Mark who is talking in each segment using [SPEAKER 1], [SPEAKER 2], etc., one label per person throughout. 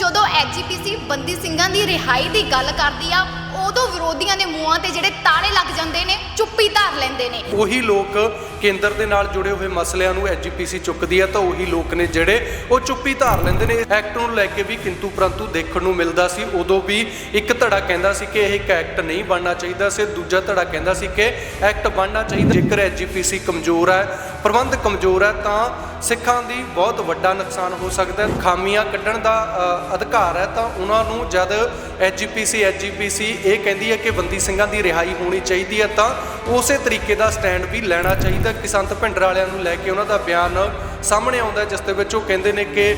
[SPEAKER 1] ਜਦੋਂ ਐਜੀਪੀਸੀ ਬੰਦੀ ਸਿੰਘਾਂ ਦੀ ਰਿਹਾਈ ਦੀ ਗੱਲ ਕਰਦੀ ਆ ਉਦੋਂ ਵਿਰੋਧੀਆਂ ਦੇ ਮੂੰਹਾਂ ਤੇ ਜਿਹੜੇ ਤਾਲੇ ਲੱਗ ਜਾਂਦੇ ਨੇ ਚੁੱਪੀ ਧਾਰ ਲੈਂਦੇ ਨੇ।
[SPEAKER 2] ਉਹੀ ਲੋਕ ਕੇਂਦਰ ਦੇ ਨਾਲ ਜੁੜੇ ਹੋਏ ਮਸਲਿਆਂ ਨੂੰ ਐਜੀਪੀਸੀ ਚੁੱਕਦੀ ਹੈ ਤਾਂ ਉਹੀ ਲੋਕ ਨੇ ਜਿਹੜੇ ਉਹ ਚੁੱਪੀ ਧਾਰ ਲੈਂਦੇ ਨੇ। ਐਕਟ ਨੂੰ ਲੈ ਕੇ ਵੀ ਕਿੰਤੂ ਪਰੰਤੂ ਦੇਖਣ ਨੂੰ ਮਿਲਦਾ ਸੀ। ਉਦੋਂ ਵੀ ਇੱਕ ਧੜਾ ਕਹਿੰਦਾ ਸੀ ਕਿ ਇਹ ਇੱਕ ਐਕਟ ਨਹੀਂ ਬਣਨਾ ਚਾਹੀਦਾ ਸੀ। ਦੂਜਾ ਧੜਾ ਕਹਿੰਦਾ ਸੀ ਕਿ ਐਕਟ ਬਣਨਾ ਚਾਹੀਦਾ। ਜੇਕਰ ਐਜੀਪੀਸੀ ਕਮਜ਼ੋਰ ਹੈ ਪ੍ਰਬੰਧ ਕਮਜ਼ੋਰ ਹੈ ਤਾਂ ਸਿੱਖਾਂ ਦੀ ਬਹੁਤ ਵੱਡਾ ਨੁਕਸਾਨ ਹੋ ਸਕਦਾ ਹੈ। ਖਾਮੀਆਂ ਕੱਢਣ ਦਾ ਅ, ਅਧਿਕਾਰ ਹੈ ਤਾਂ ਉਹਨਾਂ ਨੂੰ ਜਦ ਐਜੀਪੀਸੀ ਐਜੀਪੀਸੀ ਇਹ ਕਹਿੰਦੀ ਹੈ ਕਿ ਬੰਦੀ ਸਿੰਘਾਂ ਦੀ ਰਿਹਾਈ ਹੋਣੀ ਚਾਹੀਦੀ ਹੈ, ਤਾਂ ਉਸੇ ਤਰੀਕੇ ਦਾ ਸਟੈਂਡ ਵੀ ਲੈਣਾ ਚਾਹੀਦਾ। ਕਿਸਾਨ ਭਿੰਡਰ ਵਾਲਿਆਂ ਨੂੰ ਲੈ ਕੇ ਉਹਨਾਂ ਦਾ ਬਿਆਨ ਸਾਹਮਣੇ ਆਉਂਦਾ ਜਿਸ ਦੇ ਵਿੱਚ ਉਹ ਕਹਿੰਦੇ ਨੇ ਕਿ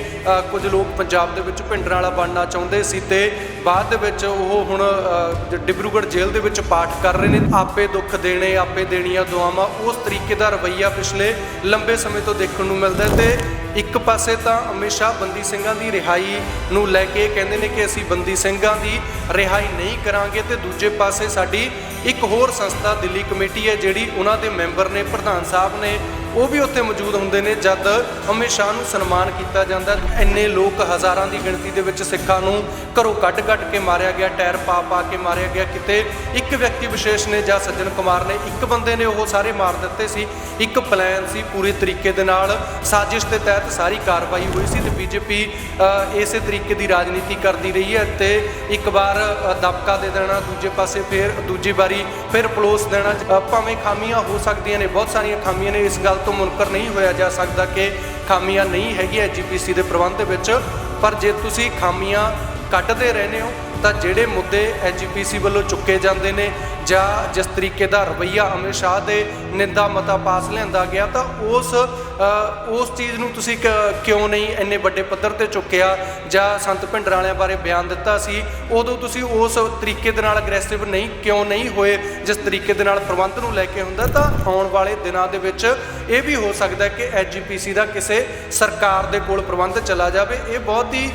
[SPEAKER 2] ਕੁਝ ਲੋਕ ਪੰਜਾਬ ਦੇ ਵਿੱਚ ਭਿੰਡਰਾਂ ਵਾਲਾ ਬਣਨਾ ਚਾਹੁੰਦੇ ਸੀ ਤੇ ਬਾਅਦ ਦੇ ਵਿੱਚ ਉਹ ਹੁਣ ਡਿਬਰੂਗੜ੍ਹ ਜੇਲ੍ਹ ਦੇ ਵਿੱਚ ਪਾਠ ਕਰ ਰਹੇ ਨੇ। ਆਪੇ ਦੁੱਖ ਦੇਣੇ, ਆਪੇ ਦੇਣੀਆਂ ਦੁਆਵਾਂ, ਉਸ ਤਰੀਕੇ ਦਾ ਰਵੱਈਆ ਪਿਛਲੇ ਲੰਬੇ ਸਮੇਂ ਤੋਂ ਦੇਖਣ ਨੂੰ ਮਿਲਦਾ ਹੈ ਤੇ ਇੱਕ ਪਾਸੇ ਤਾਂ ਹਮੇਸ਼ਾ ਬੰਦੀ ਸਿੰਘਾਂ ਦੀ ਰਿਹਾਈ ਨੂੰ ਲੈ ਕੇ ਕਹਿੰਦੇ ਨੇ ਕਿ ਅਸੀਂ ਬੰਦੀ ਸਿੰਘਾਂ ਦੀ ਰਿਹਾਈ ਨਹੀਂ ਕਰਾਂਗੇ ਤੇ ਦੂਜੇ ਪਾਸੇ ਸਾਡੀ ਇੱਕ ਹੋਰ ਸੰਸਥਾ ਦਿੱਲੀ ਕਮੇਟੀ ਹੈ ਜਿਹੜੀ ਉਹਨਾਂ ਦੇ ਮੈਂਬਰ ਨੇ, ਪ੍ਰਧਾਨ ਸਾਹਿਬ ਨੇ ਉਹ ਵੀ ਉੱਥੇ ਮੌਜੂਦ ਹੁੰਦੇ ਨੇ, ਜਦ ਅਮਿਤ ਸ਼ਾਹ ਨੂੰ ਸਨਮਾਨ ਕੀਤਾ ਜਾਂਦਾ, ਇੰਨੇ ਲੋਕ ਹਜ਼ਾਰਾਂ ਦੀ ਗਿਣਤੀ ਦੇ ਵਿੱਚ ਸਿੱਖਾਂ ਨੂੰ ਘਰੋਂ ਕੱਢ-ਕੱਢ ਕੇ ਮਾਰਿਆ ਗਿਆ, ਟਾਇਰ ਪਾ-ਪਾ ਕੇ ਮਾਰਿਆ ਗਿਆ। ਕਿਤੇ ਇੱਕ ਵਿਅਕਤੀ ਵਿਸ਼ੇਸ਼ ਨੇ, ਜਾਂ ਸੱਜਣ ਕੁਮਾਰ ਨੇ, ਇੱਕ ਬੰਦੇ ਨੇ ਉਹ ਸਾਰੇ ਮਾਰ ਦਿੱਤੇ ਸੀ। ਇੱਕ ਪਲਾਨ ਸੀ ਪੂਰੇ ਤਰੀਕੇ ਦੇ ਨਾਲ, ਸਾਜ਼ਿਸ਼ ਦੇ ਤਹਿਤ ਸਾਰੀ ਕਾਰਵਾਈ ਹੋਈ ਸੀ ਤੇ ਬੀਜੇਪੀ ਇਸੇ ਤਰੀਕੇ ਦੀ ਰਾਜਨੀਤੀ ਕਰਦੀ ਰਹੀ ਹੈ ਤੇ ਇੱਕ ਵਾਰ ਦਬਕਾ ਦੇ ਦੇਣਾ, ਦੂਜੇ ਪਾਸੇ ਫਿਰ, ਦੂਜੀ ਵਾਰੀ ਫਿਰ ਪਲੋਸ ਦੇਣਾ ਭਾਵੇਂ ਖਾਮੀਆਂ ਹੋ ਸਕਦੀਆਂ ਨੇ, ਬਹੁਤ ਸਾਰੀਆਂ ਖਾਮੀਆਂ ਨੇ ਇਸ ਗੱਲ ਤੋਂ ਮੁਨਕਰ ਨਹੀਂ ਹੋਇਆ ਜਾ ਸਕਦਾ ਕਿ ਖਾਮੀਆਂ ਨਹੀਂ ਹੈਗੀਆਂ ਜੀਪੀਸੀ ਦੇ ਪ੍ਰਬੰਧ ਦੇ ਵਿੱਚ। ਪਰ ਜੇ ਤੁਸੀਂ ਖਾਮੀਆਂ ਕੱਢਦੇ ਰਹਿੰਦੇ ਹੋ, ਤਾਂ ਜਿਹੜੇ ਮੁੱਦੇ ਐਜੀਪੀਸੀ ਵੱਲੋਂ ਚੁੱਕੇ ਜਾਂਦੇ ਨੇ ਜਾਂ ਜਿਸ ਤਰੀਕੇ ਦਾ ਰਵੱਈਆ ਅਮਿਤ ਸ਼ਾਹ ਦੇ ਨਿੰਦਾ ਮਤਾ ਪਾਸ ਲਿਆਂਦਾ ਗਿਆ, ਤਾਂ ਉਸ ਉਸ ਚੀਜ਼ ਨੂੰ ਤੁਸੀਂ ਕ- ਕਿਉਂ ਨਹੀਂ ਇੰਨੇ ਵੱਡੇ ਪੱਧਰ ਤੇ ਚੁੱਕਿਆ ਜਾਂ ਸੰਤ ਭਿੰਡਰਾਂ ਵਾਲਿਆਂ ਬਾਰੇ ਬਿਆਨ ਦਿੱਤਾ ਸੀ? ਉਦੋਂ ਤੁਸੀਂ ਉਸ ਤਰੀਕੇ ਦੇ ਨਾਲ ਅਗਰੈਸਿਵ ਨਹੀਂ, ਕਿਉਂ ਨਹੀਂ ਹੋਏ? ਜਿਸ ਤਰੀਕੇ ਦੇ ਨਾਲ ਪ੍ਰਬੰਧ ਨੂੰ ਲੈ ਕੇ ਹੁੰਦਾ, ਤਾਂ ਆਉਣ ਵਾਲੇ ਦਿਨਾਂ ਦੇ ਵਿੱਚ ਇਹ ਵੀ ਹੋ ਸਕਦਾ ਹੈ ਕਿ ਐਜੀਪੀਸੀ ਦਾ ਕਿਸੇ ਸਰਕਾਰ ਦੇ ਕੋਲ ਪ੍ਰਬੰਧ ਚਲਾ ਜਾਵੇ। ਇਹ ਬਹੁਤ ਹੀ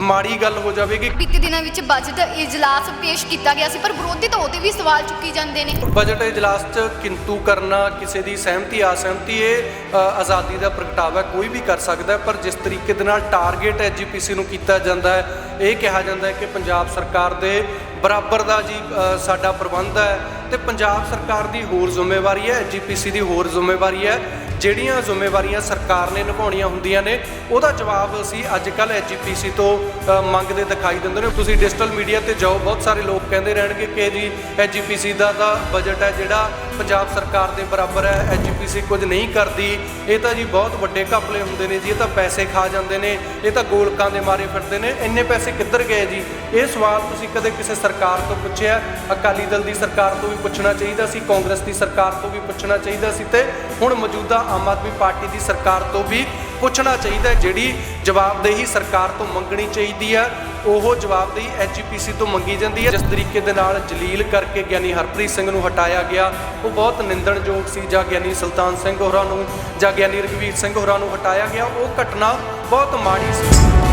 [SPEAKER 2] ਮਾੜੀ ਗੱਲ ਹੋ ਜਾਵੇਗੀ।
[SPEAKER 1] ਬੀਤੇ ਦਿਨਾਂ ਵਿੱਚ ਬਜਟ ਇਜਲਾਸ ਪੇਸ਼ ਕੀਤਾ ਗਿਆ ਸੀ ਪਰ ਵਿਰੋਧੀ ਤਾਂ ਉਹਦੇ ਵੀ ਸਵਾਲ ਚੁੱਕੀ ਜਾਂਦੇ ਨੇ।
[SPEAKER 2] ਬਜਟ ਇਜਲਾਸ 'ਚ ਕਿੰਤੂ ਕਰਨਾ ਕਿਸੇ ਦੀ ਸਹਿਮਤੀ ਅਸਹਿਮਤੀ ਇਹ ਆਜ਼ਾਦੀ ਦਾ ਪ੍ਰਗਟਾਵਾ ਕੋਈ ਵੀ ਕਰ ਸਕਦਾ ਪਰ ਜਿਸ ਤਰੀਕੇ ਦੇ ਨਾਲ ਟਾਰਗੇਟ ਐਜੀਪੀਸੀ ਨੂੰ ਕੀਤਾ ਜਾਂਦਾ ਹੈ ਇਹ ਕਿਹਾ ਜਾਂਦਾ ਹੈ ਕਿ ਪੰਜਾਬ ਸਰਕਾਰ ਦੇ ਬਰਾਬਰ ਦਾ ਜੀ ਸਾਡਾ ਪ੍ਰਬੰਧ ਹੈ ਤੇ ਪੰਜਾਬ ਸਰਕਾਰ ਦੀ ਹੋਰ ਜ਼ਿੰਮੇਵਾਰੀ ਹੈ ਐਜੀਪੀਸੀ ਦੀ ਹੋਰ ਜ਼ਿੰਮੇਵਾਰੀ ਹੈ। ਜਿਹੜੀਆਂ ਜ਼ਿੰਮੇਵਾਰੀਆਂ ਸਰਕਾਰ ਨੇ ਨਿਭਾਉਣੀਆਂ ਹੁੰਦੀਆਂ ਨੇ, ਉਹਦਾ ਜਵਾਬ ਅਸੀਂ ਅੱਜ ਕੱਲ ਐਜੀਪੀਸੀ ਤੋਂ ਮੰਗਦੇ ਦਿਖਾਈ ਦਿੰਦੇ ਨੇ। ਤੁਸੀਂ ਡਿਜੀਟਲ ਮੀਡੀਆ ਤੇ ਜਾਓ, ਬਹੁਤ ਸਾਰੇ ਲੋਕ ਕਹਿੰਦੇ ਰਹਿਣਗੇ ਕਿ ਜੀ ਐਜੀਪੀਸੀ ਦਾ ਤਾਂ ਬਜਟ ਹੈ ਜਿਹੜਾ ਪੰਜਾਬ ਸਰਕਾਰ ਦੇ ਬਰਾਬਰ ਹੈ ਐਜੀਪੀਸੀ ਕੁਝ ਨਹੀਂ ਕਰਦੀ। ਇਹ ਤਾਂ ਜੀ ਬਹੁਤ ਵੱਡੇ ਘਪਲੇ ਹੁੰਦੇ ਨੇ ਜੀ, ਇਹ ਤਾਂ ਪੈਸੇ ਖਾ ਜਾਂਦੇ ਨੇ, ਇਹ ਤਾਂ ਗੋਲਕਾਂ ਦੇ ਮਾਰੇ ਫਿਰਦੇ ਨੇ। ਇੰਨੇ ਪੈਸੇ ਕਿੱਧਰ ਗਏ ਜੀ? ਇਹ ਸਵਾਲ ਤੁਸੀਂ ਕਦੇ ਕਿਸੇ ਸਰਕਾਰ ਤੋਂ ਪੁੱਛਿਆ? ਅਕਾਲੀ ਦਲ ਦੀ ਸਰਕਾਰ ਤੋਂ ਵੀ ਪੁੱਛਣਾ ਚਾਹੀਦਾ ਸੀ, ਕਾਂਗਰਸ ਦੀ ਸਰਕਾਰ ਤੋਂ ਵੀ ਪੁੱਛਣਾ ਚਾਹੀਦਾ ਸੀ ਤੇ ਹੁਣ ਮੌਜੂਦਾ ਆਮ ਆਦਮੀ ਪਾਰਟੀ ਦੀ ਸਰਕਾਰ ਤੋਂ ਵੀ ਪੁੱਛਣਾ ਚਾਹੀਦਾ ਜਿਹੜੀ ਜਵਾਬਦੇਹੀ ਸਰਕਾਰ ਤੋਂ ਮੰਗਣੀ ਚਾਹੀਦੀ ਹੈ, ਉਹ ਜਵਾਬਦੇਹੀ ਐਜੀਪੀਸੀ ਤੋਂ ਮੰਗੀ ਜਾਂਦੀ ਹੈ। ਜਿਸ ਤਰੀਕੇ ਦੇ ਨਾਲ ਜਲੀਲ ਕਰਕੇ ਗਿਆਨੀ ਹਰਪ੍ਰੀਤ ਸਿੰਘ ਨੂੰ ਹਟਾਇਆ ਗਿਆ, ਉਹ ਬਹੁਤ ਨਿੰਦਣਯੋਗ ਸੀ। ਜਾਂ ਗਿਆਨੀ ਸੁਲਤਾਨ ਸਿੰਘ ਹੋਰਾਂ ਨੂੰ ਜਾਂ ਗਿਆਨੀ ਰਘਵੀਰ ਸਿੰਘ ਹੋਰਾਂ ਨੂੰ ਹਟਾਇਆ ਗਿਆ। ਉਹ ਘਟਨਾ ਬਹੁਤ ਮਾੜੀ ਸੀ।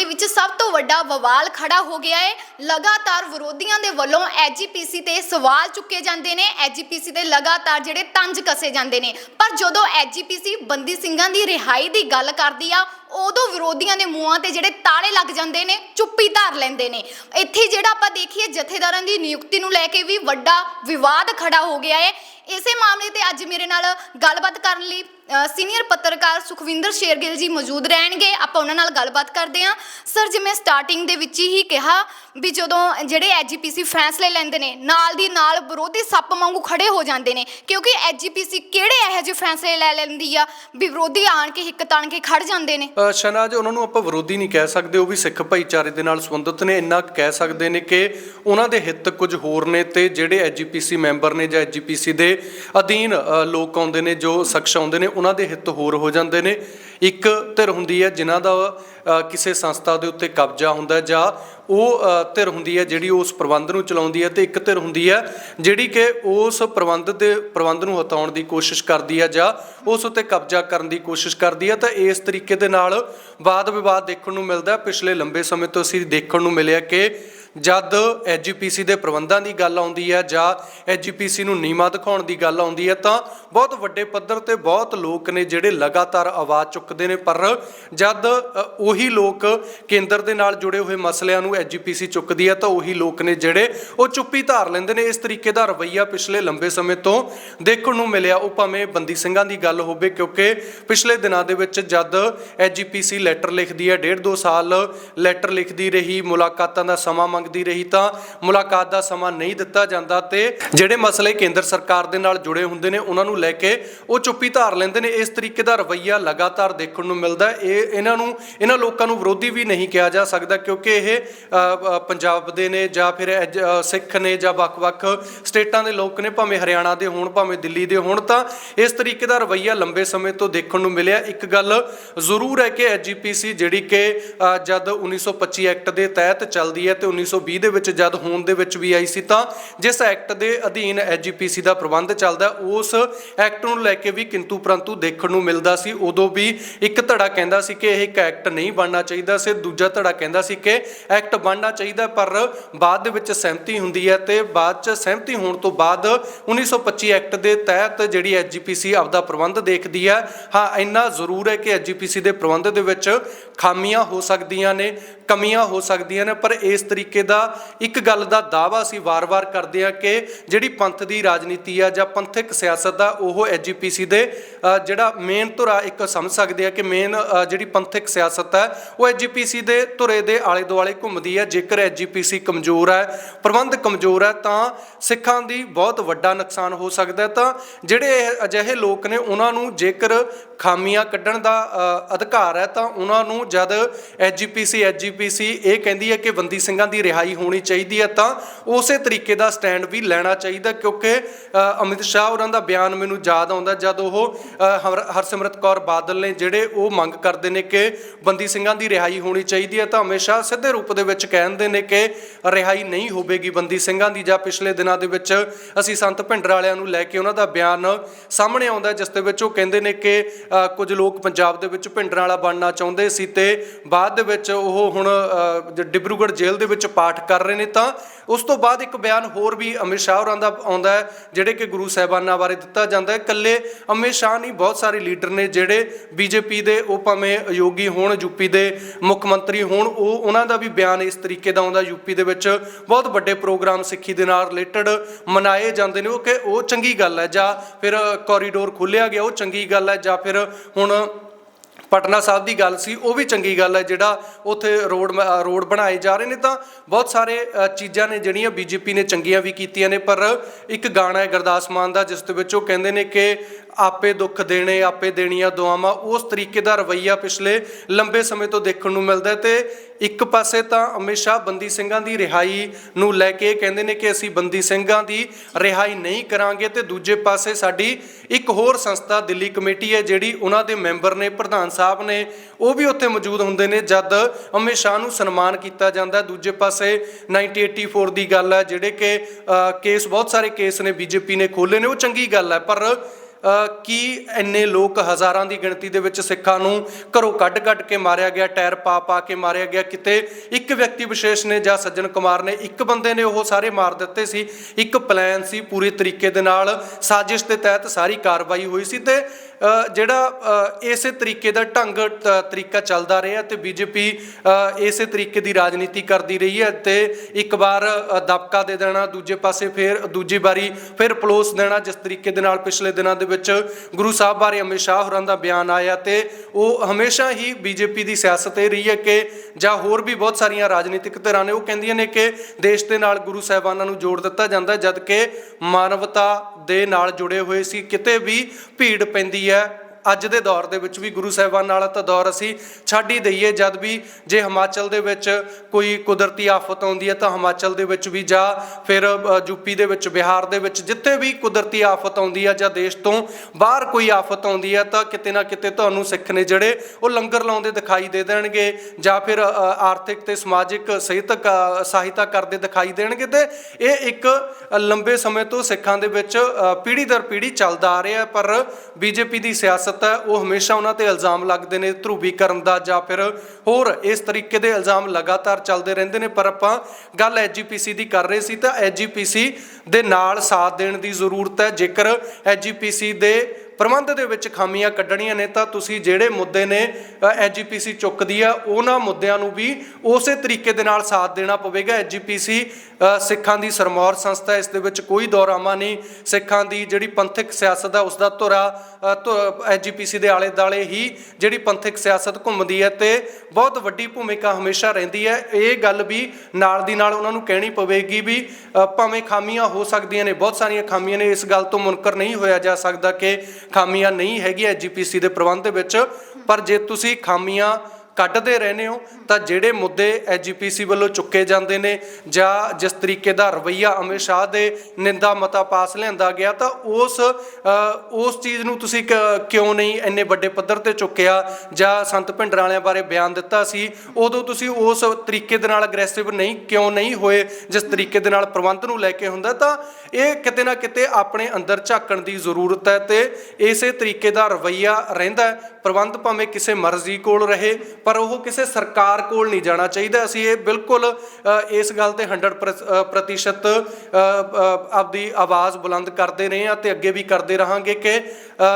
[SPEAKER 1] ਦੇ ਵਿੱਚ ਸਭ ਤੋਂ ਵੱਡਾ ਬਵਾਲ ਖੜਾ ਹੋ ਗਿਆ ਹੈ। ਲਗਾਤਾਰ ਵਿਰੋਧੀਆਂ ਦੇ ਵੱਲੋਂ ਐਜੀਪੀਸੀ ਤੇ ਸਵਾਲ ਚੁੱਕੇ ਜਾਂਦੇ ਨੇ। ਐਜੀਪੀਸੀ ਤੇ ਲਗਾਤਾਰ ਜਿਹੜੇ ਤੰਜ ਕਸੇ ਜਾਂਦੇ ਨੇ। ਪਰ ਜਦੋਂ ਐਜੀਪੀਸੀ ਬੰਦੀ ਸਿੰਘਾਂ ਦੀ ਰਿਹਾਈ ਦੀ ਗੱਲ ਕਰਦੀ ਆ, ਉਦੋਂ ਵਿਰੋਧੀਆਂ ਦੇ ਮੂੰਹਾਂ ਤੇ ਜਿਹੜੇ ਤਾਲੇ ਲੱਗ ਜਾਂਦੇ ਨੇ, ਚੁੱਪੀ ਧਾਰ ਲੈਂਦੇ ਨੇ। ਇੱਥੇ ਜਿਹੜਾ ਆਪਾਂ ਦੇਖੀਏ, ਜਥੇਦਾਰਾਂ ਦੀ ਨਿਯੁਕਤੀ ਨੂੰ ਲੈ ਕੇ ਵੀ ਵੱਡਾ ਵਿਵਾਦ ਖੜਾ ਹੋ ਗਿਆ ਹੈ। ਇਸੇ ਮਾਮਲੇ ਤੇ ਅੱਜ ਮੇਰੇ ਨਾਲ ਗੱਲਬਾਤ ਕਰਨ ਲਈ ਸੀਨੀਅਰ ਪੱਤਰਕਾਰ ਸੁਖਵਿੰਦਰ ਸ਼ੇਰਗਿੱਲ ਜੀ ਮੌਜੂਦ ਰਹਿਣਗੇ। ਆਪਾਂ ਉਹਨਾਂ ਨਾਲ ਗੱਲਬਾਤ ਕਰਦੇ ਹਾਂ। ਸਰ ਜਿਵੇਂ ਸਟਾਰਟਿੰਗ ਦੇ ਵਿੱਚ ਹੀ ਕਿਹਾ ਵੀ ਜਦੋਂ ਜਿਹੜੇ ਐਜੀਪੀਸੀ ਫੈਸਲੇ ਲੈਂਦੇ ਨੇ ਨਾਲ ਦੀ ਨਾਲ ਵਿਰੋਧੀ ਸੱਪ ਵਾਂਗੂ ਖੜੇ ਹੋ ਜਾਂਦੇ ਨੇ ਕਿਉਂਕਿ ਐਜੀਪੀਸੀ ਕਿਹੜੇ ਇਹੋ ਜਿਹੇ ਫੈਸਲੇ ਲੈ ਲੈਂਦੀ ਆ ਵੀ ਵਿਰੋਧੀ ਆਣ ਕੇ ਹਿੱਕ ਤਾਣ ਕੇ ਖੜ ਜਾਂਦੇ ਨੇ?
[SPEAKER 2] ਅ, ਸ਼ਨਾਜ ਉਹਨਾਂ ਨੂੰ ਆਪਾਂ ਵਿਰੋਧੀ ਨਹੀਂ ਕਹਿ ਸਕਦੇ ਉਹ ਵੀ ਸਿੱਖ ਭਾਈਚਾਰੇ ਦੇ ਨਾਲ ਸੰਬੰਧਿਤ ਨੇ ਇੰਨਾ ਕਹਿ ਸਕਦੇ ਨੇ ਕਿ ਉਹਨਾਂ ਦੇ ਹਿੱਤ ਕੁਝ ਹੋਰ ਨੇ ਤੇ ਜਿਹੜੇ ਐਜੀਪੀਸੀ ਮੈਂਬਰ ਨੇ ਜਾਂ ਐਜੀਪੀਸੀ ਦੇ ਅਧੀਨ ਲੋਕ ਆਉਂਦੇ ਨੇ ਜੋ ਸ਼ਖਸ ਆਉਂਦੇ ਨੇ ਉਹਨਾਂ ਦੇ ਹਿੱਤ ਹੋਰ ਹੋ ਜਾਂਦੇ ਨੇ। ਇੱਕ ਧਿਰ ਹੁੰਦੀ ਹੈ ਜਿਨ੍ਹਾਂ ਦਾ ਕਿਸੇ ਸੰਸਥਾ ਦੇ ਉੱਤੇ ਕਬਜ਼ਾ ਹੁੰਦਾ ਜਾਂ ਉਹ ਧਿਰ ਹੁੰਦੀ ਹੈ ਜਿਹੜੀ ਉਸ ਪ੍ਰਬੰਧ ਨੂੰ ਚਲਾਉਂਦੀ ਹੈ ਤੇ ਇੱਕ ਧਿਰ ਹੁੰਦੀ ਹੈ ਜਿਹੜੀ ਕਿ ਉਸ ਪ੍ਰਬੰਧ ਦੇ, ਪ੍ਰਬੰਧ ਨੂੰ ਹਟਾਉਣ ਦੀ ਕੋਸ਼ਿਸ਼ ਕਰਦੀ ਹੈ ਜਾਂ ਉਸ ਉੱਤੇ ਕਬਜ਼ਾ ਕਰਨ ਦੀ ਕੋਸ਼ਿਸ਼ ਕਰਦੀ ਹੈ। ਤਾਂ ਇਸ ਤਰੀਕੇ ਦੇ ਨਾਲ ਵਾਦ ਵਿਵਾਦ ਦੇਖਣ ਨੂੰ ਮਿਲਦਾ ਪਿਛਲੇ ਲੰਬੇ ਸਮੇਂ ਤੋਂ ਅਸੀਂ ਦੇਖਣ ਨੂੰ ਮਿਲਿਆ ਕਿ ਜਦ ਐਜੀਪੀਸੀ ਦੇ ਪ੍ਰਬੰਧਾਂ ਦੀ ਗੱਲ ਆਉਂਦੀ ਹੈ ਜਾਂ ਐਜੀਪੀਸੀ ਨੂੰ ਨੀਮਾ ਦਿਖਾਉਣ ਦੀ ਗੱਲ ਆਉਂਦੀ ਹੈ, ਤਾਂ ਬਹੁਤ ਵੱਡੇ ਪੱਧਰ ਤੇ ਬਹੁਤ ਲੋਕ ਨੇ ਜਿਹੜੇ ਲਗਾਤਾਰ ਆਵਾਜ਼ ਚੁੱਕਦੇ ਨੇ। ਪਰ ਜਦ ਉਹੀ ਲੋਕ ਕੇਂਦਰ ਦੇ ਨਾਲ ਜੁੜੇ ਹੋਏ ਮਸਲਿਆਂ ਨੂੰ ਐਜੀਪੀਸੀ ਚੁੱਕਦੀ ਹੈ, ਤਾਂ ਉਹੀ ਲੋਕ ਨੇ ਜਿਹੜੇ ਉਹ ਚੁੱਪੀ ਧਾਰ ਲੈਂਦੇ ਨੇ। ਇਸ ਤਰੀਕੇ ਦਾ ਰਵੱਈਆ ਪਿਛਲੇ ਲੰਬੇ ਸਮੇਂ ਤੋਂ ਦੇਖਣ ਨੂੰ ਮਿਲਿਆ। ਉਹ ਭਾਵੇਂ ਬੰਦੀ ਸਿੰਘਾਂ ਦੀ ਗੱਲ ਹੋਵੇ, ਕਿਉਂਕਿ ਪਿਛਲੇ ਦਿਨਾਂ ਦੇ ਵਿੱਚ ਜਦ ਐਜੀਪੀਸੀ ਲੈਟਰ ਲਿਖਦੀ ਹੈ, ਡੇਢ ਦੋ ਸਾਲ ਲੈਟਰ ਲਿਖਦੀ ਰਹੀ, ਮੁਲਾਕਾਤਾਂ ਦਾ ਸਮਾਂ ਮੰਗਦੀ ਰਹੀ ਤਾਂ ਮੁਲਾਕਾਤ ਦਾ ਸਮਾਂ ਨਹੀਂ ਦਿੱਤਾ ਜਾਂਦਾ ਤੇ ਜਿਹੜੇ ਮਸਲੇ ਕੇਂਦਰ ਸਰਕਾਰ ਦੇ ਨਾਲ ਜੁੜੇ ਹੁੰਦੇ ਨੇ ਉਹਨਾਂ ਨੂੰ ਲੈ ਕੇ ਉਹ ਚੁੱਪੀ ਧਾਰ ਲੈਂਦੇ ਨੇ। ਇਸ ਤਰੀਕੇ ਦਾ ਰਵੱਈਆ ਲਗਾਤਾਰ ਦੇਖਣ ਨੂੰ ਮਿਲਦਾ ਇਹ ਇਹਨਾਂ ਨੂੰ ਇਹਨਾਂ ਲੋਕਾਂ ਨੂੰ ਵਿਰੋਧੀ ਵੀ ਨਹੀਂ ਕਿਹਾ ਜਾ ਸਕਦਾ ਕਿਉਂਕਿ ਇਹ ਪੰਜਾਬ ਦੇ ਨੇ ਜਾਂ ਫਿਰ ਸਿੱਖ ਨੇ ਜਾਂ ਵੱਖ-ਵੱਖ ਸਟੇਟਾਂ ਦੇ ਲੋਕ ਨੇ ਭਾਵੇਂ ਹਰਿਆਣਾ ਦੇ ਹੋਣ ਭਾਵੇਂ ਦਿੱਲੀ ਦੇ ਹੋਣ ਤਾਂ ਇਸ ਤਰੀਕੇ ਦਾ ਰਵੱਈਆ ਲੰਬੇ ਸਮੇਂ ਤੋਂ ਦੇਖਣ ਨੂੰ ਮਿਲਿਆ। ਇੱਕ ਗੱਲ ਜ਼ਰੂਰ ਹੈ ਕਿ ਐਜੀਪੀਸੀ ਜਿਹੜੀ ਕਿ ਅ, ਜਦ 1925 ਐਕਟ ਦੇ ਤਹਿਤ ਚੱਲਦੀ ਹੈ ਤੇ 1920 ਦੇ ਵਿੱਚ ਜਦ ਹੋਂਦ ਦੇ ਵਿੱਚ ਵੀ ਆਈ ਸੀ ਤਾਂ ਜਿਸ ਐਕਟ ਦੇ ਅਧੀਨ ਐਜੀਪੀਸੀ ਦਾ ਪ੍ਰਬੰਧ ਚੱਲਦਾ, ਉਸ ਐਕਟ ਨੂੰ ਲੈ ਕੇ ਵੀ ਕਿੰਤੂ ਪਰੰਤੂ ਦੇਖਣ ਨੂੰ ਮਿਲਦਾ ਸੀ। ਉਦੋਂ ਵੀ ਇੱਕ ਧੜਾ ਕਹਿੰਦਾ ਸੀ ਕਿ ਇਹ ਇੱਕ ਐਕਟ ਨਹੀਂ ਬਣਨਾ ਚਾਹੀਦਾ ਸੀ, ਦੂਜਾ ਧੜਾ ਕਹਿੰਦਾ ਸੀ ਕਿ ਐਕਟ ਬਣਨਾ ਚਾਹੀਦਾ, ਪਰ ਬਾਅਦ ਦੇ ਵਿੱਚ ਸਹਿਮਤੀ ਹੁੰਦੀ ਹੈ ਤੇ ਬਾਅਦ ਚ ਸਹਿਮਤੀ ਹੋਣ ਤੋਂ ਬਾਅਦ 1925 ਐਕਟ ਦੇ ਤਹਿਤ ਜਿਹੜੀ ਐਜੀਪੀਸੀ ਆਪਦਾ ਪ੍ਰਬੰਧ ਦੇਖਦੀ ਹੈ, ਹਾਂ, ਇੰਨਾ ਜ਼ਰੂਰ ਹੈ ਕਿ ਐਜੀਪੀਸੀ ਦੇ ਪ੍ਰਬੰਧ ਦੇ ਵਿੱਚ ਖਾਮੀਆਂ ਹੋ ਸਕਦੀਆਂ ਨੇ। ਕਮੀਆਂ ਹੋ ਸਕਦੀਆਂ ਨੇ, ਪਰ ਇਸ ਤਰੀਕੇ ਦਾ ਇੱਕ ਗੱਲ ਦਾ ਦਾਅਵਾ ਅਸੀਂ ਵਾਰ-ਵਾਰ ਕਰਦੇ ਹਾਂ ਕਿ ਜਿਹੜੀ ਪੰਥ ਦੀ ਰਾਜਨੀਤੀ ਆ ਜਾਂ ਪੰਥਕ ਸਿਆਸਤ ਆ, ਉਹ ਐਜੀਪੀਸੀ ਦੇ ਜਿਹੜਾ ਮੇਨ ਧੁਰਾ ਇੱਕ ਸਮਝ ਸਕਦੇ ਆ ਕਿ ਮੇਨ ਜਿਹੜੀ ਪੰਥਕ ਸਿਆਸਤ ਹੈ ਉਹ ਐਜੀਪੀਸੀ ਦੇ ਧੁਰੇ ਦੇ ਆਲੇ ਦੁਆਲੇ ਘੁੰਮਦੀ ਹੈ ਜੇਕਰ ਐਜੀਪੀਸੀ ਕਮਜ਼ੋਰ ਹੈ ਪ੍ਰਬੰਧ ਕਮਜ਼ੋਰ ਹੈ ਤਾਂ ਸਿੱਖਾਂ ਦੀ ਬਹੁਤ ਵੱਡਾ ਨੁਕਸਾਨ ਹੋ ਸਕਦਾ ਤਾਂ ਜਿਹੜੇ ਅਜਿਹੇ ਲੋਕ ਨੇ, ਉਹਨਾਂ ਨੂੰ ਜੇਕਰ ਖਾਮੀਆਂ ਕੱਢਣ ਦਾ ਅਧਿਕਾਰ ਹੈ, ਤਾਂ ਉਹਨਾਂ ਨੂੰ ਜਦ ਐਜੀਪੀਸੀ ਐਜੀਪੀਸੀ ਇਹ ਕਹਿੰਦੀ ਹੈ ਕਿ ਬੰਦੀ ਸਿੰਘਾਂ ਦੀ ਰਿਹਾਈ ਹੋਣੀ ਚਾਹੀਦੀ ਹੈ, ਤਾਂ ਉਸੇ ਤਰੀਕੇ ਦਾ ਸਟੈਂਡ ਵੀ ਲੈਣਾ ਚਾਹੀਦਾ, ਕਿਉਂਕਿ ਅਮਿਤ ਸ਼ਾਹ ਉਹਨਾਂ ਦਾ ਬਿਆਨ ਮੈਨੂੰ ਯਾਦ ਆਉਂਦਾ ਜਦ ਉਹ ਹਰ- ਹਰਸਿਮਰਤ ਕੌਰ ਬਾਦਲ ਨੇ ਜਿਹੜੇ ਉਹ ਮੰਗ ਕਰਦੇ ਨੇ ਕਿ ਬੰਦੀ ਸਿੰਘਾਂ ਦੀ ਰਿਹਾਈ ਹੋਣੀ ਚਾਹੀਦੀ ਹੈ, ਤਾਂ ਹਮੇਸ਼ਾ ਸਿੱਧੇ ਰੂਪ ਦੇ ਵਿੱਚ ਕਹਿੰਦੇ ਨੇ ਕਿ ਰਿਹਾਈ ਨਹੀਂ ਹੋਵੇਗੀ ਬੰਦੀ ਸਿੰਘਾਂ ਦੀ, ਜਾਂ ਪਿਛਲੇ ਦਿਨਾਂ ਦੇ ਵਿੱਚ ਅਸੀਂ ਸੰਤ ਭਿੰਡਰ ਵਾਲਿਆਂ ਨੂੰ ਲੈ ਕੇ ਉਹਨਾਂ ਦਾ ਬਿਆਨ ਸਾਹਮਣੇ ਆਉਂਦਾ ਜਿਸ ਦੇ ਵਿੱਚ ਉਹ ਕਹਿੰਦੇ ਨੇ ਕਿ ਕੁਝ ਲੋਕ ਪੰਜਾਬ ਦੇ ਵਿੱਚ ਭਿੰਡਰਾਂ ਵਾਲਾ ਬਣਨਾ ਚਾਹੁੰਦੇ ਸੀ ਤੇ ਬਾਅਦ ਦੇ ਵਿੱਚ ਉਹ ਹੁਣ ਡਿਬਰੂਗੜ੍ਹ ਜੇਲ੍ਹ ਦੇ ਵਿੱਚ ਪਾਠ ਕਰ ਰਹੇ ਨੇ ਤਾਂ ਉਸ ਤੋਂ ਬਾਅਦ ਇੱਕ ਬਿਆਨ ਹੋਰ ਵੀ ਅਮਿਤ ਸ਼ਾਹ ਹੋਰਾਂ ਦਾ ਆਉਂਦਾ ਹੈ, ਜਿਹੜੇ ਕਿ ਗੁਰੂ ਸਾਹਿਬਾਨਾਂ ਬਾਰੇ ਦਿੱਤਾ ਜਾਂਦਾ ਹੈ। ਇਕੱਲੇ ਅਮਿਤ ਸ਼ਾਹ ਨਹੀਂ, ਬਹੁਤ ਸਾਰੇ ਲੀਡਰ ਨੇ ਜਿਹੜੇ ਬੀਜੇਪੀ ਦੇ, ਉਹ ਭਾਵੇਂ ਯੋਗੀ ਹੋਣ, ਯੂਪੀ ਦੇ ਮੁੱਖ ਮੰਤਰੀ ਹੋਣ, ਉਹ ਉਹਨਾਂ ਦਾ ਵੀ ਬਿਆਨ ਇਸ ਤਰੀਕੇ ਦਾ ਆਉਂਦਾ, ਯੂਪੀ ਦੇ ਵਿੱਚ ਬਹੁਤ ਵੱਡੇ ਪ੍ਰੋਗਰਾਮ ਸਿੱਖੀ ਦੇ ਨਾਲ ਰਿਲੇਟਡ ਮਨਾਏ ਜਾਂਦੇ ਨੇ, ਉਹ ਕਿ ਉਹ ਚੰਗੀ ਗੱਲ ਹੈ ਜਾਂ ਫਿਰ ਕੋਰੀਡੋਰ ਖੋਲ੍ਹਿਆ ਗਿਆ, ਉਹ ਚੰਗੀ ਗੱਲ ਹੈ ਜਾਂ ਫਿਰ ਹੁਣ ਪਟਨਾ ਸਾਹਿਬ ਦੀ ਗੱਲ ਸੀ, ਉਹ ਵੀ ਚੰਗੀ ਗੱਲ ਹੈ ਜਿਹੜਾ ਉੱਥੇ ਰੋਡ ਮ- ਰੋਡ ਬਣਾਏ ਜਾ ਰਹੇ ਨੇ ਤਾਂ ਬਹੁਤ ਸਾਰੇ ਚੀਜ਼ਾਂ ਨੇ ਜਿਹੜੀਆਂ ਬੀਜੇਪੀ ਨੇ ਚੰਗੀਆਂ ਵੀ ਕੀਤੀਆਂ ਨੇ, ਪਰ ਇੱਕ ਗਾਣਾ ਹੈ ਗੁਰਦਾਸ ਮਾਨ ਦਾ, ਜਿਸ ਦੇ ਵਿੱਚ ਉਹ ਕਹਿੰਦੇ ਨੇ ਕਿ ਆਪੇ ਦੁੱਖ ਦੇਣੇ, ਆਪੇ ਦੇਣੀਆਂ ਦੁਆਵਾਂ, ਉਸ ਤਰੀਕੇ ਦਾ ਰਵੱਈਆ ਪਿਛਲੇ ਲੰਬੇ ਸਮੇਂ ਤੋਂ ਦੇਖਣ ਨੂੰ ਮਿਲਦਾ ਹੈ ਤੇ ਇੱਕ ਪਾਸੇ ਤਾਂ ਹਮੇਸ਼ਾ ਬੰਦੀ ਸਿੰਘਾਂ ਦੀ ਰਿਹਾਈ ਨੂੰ ਲੈ ਕੇ ਕਹਿੰਦੇ ਨੇ ਕਿ ਅਸੀਂ ਬੰਦੀ ਸਿੰਘਾਂ ਦੀ ਰਿਹਾਈ ਨਹੀਂ ਕਰਾਂਗੇ ਤੇ ਦੂਜੇ ਪਾਸੇ ਸਾਡੀ ਇੱਕ ਹੋਰ ਸੰਸਥਾ ਦਿੱਲੀ ਕਮੇਟੀ ਹੈ, ਜਿਹੜੀ ਉਹਨਾਂ ਦੇ ਮੈਂਬਰ ਨੇ, ਪ੍ਰਧਾਨ ਸਾਹਿਬ ਨੇ, ਉਹ ਵੀ ਉੱਥੇ ਮੌਜੂਦ ਹੁੰਦੇ ਨੇ ਜਦ ਅਮਿਤ ਸ਼ਾਹ ਨੂੰ ਸਨਮਾਨ ਕੀਤਾ ਜਾਂਦਾ। ਦੂਜੇ ਪਾਸੇ 1984 ਦੀ ਗੱਲ ਹੈ, ਜਿਹੜੇ ਕਿ ਕੇਸ ਬਹੁਤ ਸਾਰੇ ਕੇਸ ਨੇ ਬੀਜੇਪੀ ਨੇ ਖੋਲੇ ਨੇ, ਉਹ ਚੰਗੀ ਗੱਲ ਹੈ, ਪਰ ਕੀ ਇੰਨੇ ਲੋਕ ਹਜ਼ਾਰਾਂ ਦੀ ਗਿਣਤੀ ਦੇ ਵਿੱਚ ਸਿੱਖਾਂ ਨੂੰ ਘਰੋਂ ਕੱਢ-ਕੱਢ ਕੇ ਮਾਰਿਆ ਗਿਆ, ਟਾਇਰ ਪਾ-ਪਾ ਕੇ ਮਾਰਿਆ ਗਿਆ? ਕਿਤੇ ਇੱਕ ਵਿਅਕਤੀ ਵਿਸ਼ੇਸ਼ ਨੇ ਜਾਂ ਸੱਜਣ ਕੁਮਾਰ ਨੇ, ਇੱਕ ਬੰਦੇ ਨੇ ਉਹ ਸਾਰੇ ਮਾਰ ਦਿੱਤੇ ਸੀ। ਇੱਕ ਪਲਾਨ ਸੀ ਪੂਰੇ ਤਰੀਕੇ ਦੇ ਨਾਲ, ਸਾਜ਼ਿਸ਼ ਦੇ ਤਹਿਤ ਸਾਰੀ ਕਾਰਵਾਈ ਹੋਈ ਸੀ ਤੇ ਜਿਹੜਾ ਇਸੇ ਤਰੀਕੇ ਦਾ ਢੰਗ ਤਰੀਕਾ ਚੱਲਦਾ ਰਿਹਾ ਤੇ ਬੀਜੇਪੀ ਇਸੇ ਤਰੀਕੇ ਦੀ ਰਾਜਨੀਤੀ ਕਰਦੀ ਰਹੀ ਹੈ ਤੇ ਇੱਕ ਵਾਰ ਦਬਕਾ ਦੇ ਦੇਣਾ ਦੂਜੇ ਪਾਸੇ ਫਿਰ ਦੂਜੀ ਵਾਰੀ ਫਿਰ ਪਲੋਸ ਦੇਣਾ ਜਿਸ ਤਰੀਕੇ ਦੇ ਨਾਲ ਪਿਛਲੇ ਦਿਨਾਂ ਦੇ ਵਿੱਚ ਗੁਰੂ ਸਾਹਿਬ ਬਾਰੇ ਅਮਿਤ ਸ਼ਾਹ ਹੋਰਾਂ ਦਾ ਬਿਆਨ ਆਇਆ ਤੇ ਉਹ ਹਮੇਸ਼ਾ ਹੀ ਬੀਜੇਪੀ ਦੀ ਸਿਆਸਤ ਇਹ ਰਹੀ ਹੈ ਕਿ ਜਾਂ ਹੋਰ ਵੀ ਬਹੁਤ ਸਾਰੀਆਂ ਰਾਜਨੀਤਿਕ ਧਿਰਾਂ ਨੇ ਉਹ ਕਹਿੰਦੀਆਂ ਨੇ ਕਿ ਦੇਸ਼ ਦੇ ਨਾਲ ਗੁਰੂ ਸਾਹਿਬਾਨਾਂ ਨੂੰ ਜੋੜ ਦਿੱਤਾ ਜਾਂਦਾ ਹੈ, ਜਦ ਕਿ ਮਾਨਵਤਾ ਦੇ ਨਾਲ ਜੁੜੇ ਹੋਏ ਸੀ ਕਿਤੇ ਵੀ ਭੀੜ ਪੈਂਦੀ ਹੈ। ਅੱਜ ਦੇ ਦੌਰ ਦੇ ਵਿੱਚ ਵੀ ਗੁਰੂ ਸਾਹਿਬਾਨ ਨਾਲ ਤਾਂ ਦੌਰ ਅਸੀਂ ਛੱਡ ਹੀ ਦਈਏ ਜਦ ਵੀ ਜੇ ਹਿਮਾਚਲ ਦੇ ਵਿੱਚ ਕੋਈ ਕੁਦਰਤੀ ਆਫਤ ਆਉਂਦੀ ਹੈ ਤਾਂ ਹਿਮਾਚਲ ਦੇ ਵਿੱਚ ਵੀ ਜਾਂ ਫਿਰ ਅ, ਯੂਪੀ ਦੇ ਵਿੱਚ ਬਿਹਾਰ ਦੇ ਵਿੱਚ ਜਿੱਥੇ ਵੀ ਕੁਦਰਤੀ ਆਫਤ ਆਉਂਦੀ ਹੈ ਜਾਂ ਦੇਸ਼ ਤੋਂ ਬਾਹਰ ਕੋਈ ਆਫਤ ਆਉਂਦੀ ਹੈ ਤਾਂ ਕਿਤੇ ਨਾ ਕਿਤੇ ਤੁਹਾਨੂੰ ਸਿੱਖ ਨੇ ਜਿਹੜੇ ਉਹ ਲੰਗਰ ਲਾਉਂਦੇ ਦਿਖਾਈ ਦੇ ਦੇਣਗੇ ਜਾਂ ਫਿਰ ਆਰਥਿਕ ਤੇ ਸਮਾਜਿਕ ਸਹਿਤਕ ਅ, ਸਹਾਇਤਾ ਕਰਦੇ ਦਿਖਾਈ ਦੇਣਗੇ ਤੇ ਇਹ ਇੱਕ ਲੰਬੇ ਸਮੇਂ ਤੋਂ ਸਿੱਖਾਂ ਦੇ ਵਿੱਚ ਪੀੜ੍ਹੀ ਦਰ ਪੀੜ੍ਹੀ ਚੱਲਦਾ ਆ ਰਿਹਾ ਹੈ, ਪਰ ਬੀਜੇਪੀ ਦੀ ਸਿਆਸਤ ਸਿਆਸਤ ਹੈ, ਉਹ ਹਮੇਸ਼ਾ ਉਹਨਾਂ ਤੇ ਇਲਜ਼ਾਮ ਲੱਗਦੇ ਨੇ ਧਰੂਵੀਕਰਨ ਦਾ ਜਾਂ ਫਿਰ ਹੋਰ ਇਸ ਤਰੀਕੇ ਦੇ ਇਲਜ਼ਾਮ ਲਗਾਤਾਰ ਚੱਲਦੇ ਰਹਿੰਦੇ ਨੇ। ਪਰ ਆਪਾਂ ਗੱਲ ਐਜੀਪੀਸੀ ਦੀ ਕਰ ਰਹੇ ਸੀ ਤਾਂ ਐਜੀਪੀਸੀ ਦੇ ਨਾਲ ਸਾਥ ਦੇਣ ਦੀ ਜ਼ਰੂਰਤ ਹੈ। ਜੇਕਰ ਐਜੀਪੀਸੀ ਦੇ ਪ੍ਰਬੰਧ ਦੇ ਵਿੱਚ ਖਾਮੀਆਂ ਕੱਢਣੀਆਂ ਨੇ ਤਾਂ ਤੁਸੀਂ ਜਿਹੜੇ ਮੁੱਦੇ ਨੇ ਐਜੀਪੀਸੀ ਚੁੱਕਦੀ ਆ, ਉਹਨਾਂ ਮੁੱਦਿਆਂ ਨੂੰ ਵੀ ਉਸੇ ਤਰੀਕੇ ਦੇ ਨਾਲ ਸਾਥ ਦੇਣਾ ਪਵੇਗਾ। ਐਜੀਪੀਸੀ ਸਿੱਖਾਂ ਦੀ ਸਰਮੌਰ ਸੰਸਥਾ ਇਸ ਦੇ ਵਿੱਚ ਕੋਈ ਦੌਰਾਮਾ ਨਹੀਂ। ਸਿੱਖਾਂ ਦੀ ਜਿਹੜੀ ਪੰਥਕ ਸਿਆਸਤ ਹੈ ਉਸ ਦਾ ਧੁਰਾ ਐਜੀਪੀਸੀ ਦੇ ਆਲੇ ਦਾਲੇ ਹੀ ਜਿਹੜੀ ਪੰਥਕ ਸਿਆਸਤ ਘੁੰਮਦੀ ਹੈ ਤੇ ਬਹੁਤ ਵੱਡੀ ਭੂਮਿਕਾ ਹਮੇਸ਼ਾ ਰਹਿੰਦੀ ਹੈ। ਇਹ ਗੱਲ ਵੀ ਨਾਲ ਦੀ ਨਾਲ ਉਹਨਾਂ ਨੂੰ ਕਹਿਣੀ ਪਵੇਗੀ ਵੀ ਭਾਵੇਂ ਖਾਮੀਆਂ ਹੋ ਸਕਦੀਆਂ ਨੇ, ਬਹੁਤ ਸਾਰੀਆਂ ਖਾਮੀਆਂ ਨੇ, ਇਸ ਗੱਲ ਤੋਂ ਮੁਨਕਰ ਨਹੀਂ ਹੋਇਆ ਜਾ ਸਕਦਾ ਕਿ ਖਾਮੀਆਂ ਨਹੀਂ ਹੈਗੀਆਂ ਐਜੀਪੀਸੀ ਦੇ ਪ੍ਰਬੰਧ ਦੇ ਵਿੱਚ ਪਰ ਜੇ ਤੁਸੀਂ ਖਾਮੀਆਂ ਕੱਢਦੇ ਰਹਿੰਦੇ ਹੋ, ਤਾਂ ਜਿਹੜੇ ਮੁੱਦੇ ਐਜੀਪੀਸੀ ਵੱਲੋਂ ਚੁੱਕੇ ਜਾਂਦੇ ਨੇ ਜਾਂ ਜਿਸ ਤਰੀਕੇ ਦਾ ਰਵਈਆ ਅਮਿਤ ਸ਼ਾਹ ਦੇ ਨਿੰਦਾ ਮਤਾ ਪਾਸ ਲਿਆਂਦਾ ਗਿਆ, ਤਾਂ ਉਸ ਉਸ ਚੀਜ਼ ਨੂੰ ਤੁਸੀਂ ਕ- ਕਿਉਂ ਨਹੀਂ ਇੰਨੇ ਵੱਡੇ ਪੱਧਰ ਤੇ ਚੁੱਕਿਆ ਜਾਂ ਸੰਤ ਭਿੰਡਰਾਂ ਵਾਲਿਆਂ ਬਾਰੇ ਬਿਆਨ ਦਿੱਤਾ ਸੀ? ਉਦੋਂ ਤੁਸੀਂ ਉਸ ਤਰੀਕੇ ਦੇ ਨਾਲ ਅਗਰੈਸਿਵ ਨਹੀਂ, ਕਿਉਂ ਨਹੀਂ ਹੋਏ ਜਿਸ ਤਰੀਕੇ ਦੇ ਨਾਲ ਪ੍ਰਬੰਧ ਨੂੰ ਲੈ ਕੇ ਹੁੰਦਾ? ਤਾਂ ਇਹ ਕਿਤੇ ਨਾ ਕਿਤੇ ਆਪਣੇ ਅੰਦਰ ਝਾਕਣ ਦੀ ਜ਼ਰੂਰਤ ਹੈ ਤੇ ਇਸੇ ਤਰੀਕੇ ਦਾ ਰਵਈਆ ਰਹਿੰਦਾ ਪ੍ਰਬੰਧ ਭਾਵੇਂ ਕਿਸੇ ਮਰਜ਼ੀ ਕੋਲ ਰਹੇ ਪਰ ਉਹ ਕਿਸੇ ਸਰਕਾਰ ਕੋਲ ਨਹੀਂ ਜਾਣਾ ਚਾਹੀਦਾ। ਅਸੀਂ ਇਹ ਬਿਲਕੁਲ ਇਸ ਗੱਲ ਤੇ 100% ਪ੍ਰਤੀਸ਼ਤ ਆਪਦੀ ਆਵਾਜ਼ ਬੁਲੰਦ ਕਰਦੇ ਰਹੇ ਹਾਂ ਤੇ ਅੱਗੇ ਵੀ ਕਰਦੇ ਰਹਾਂਗੇ ਕਿ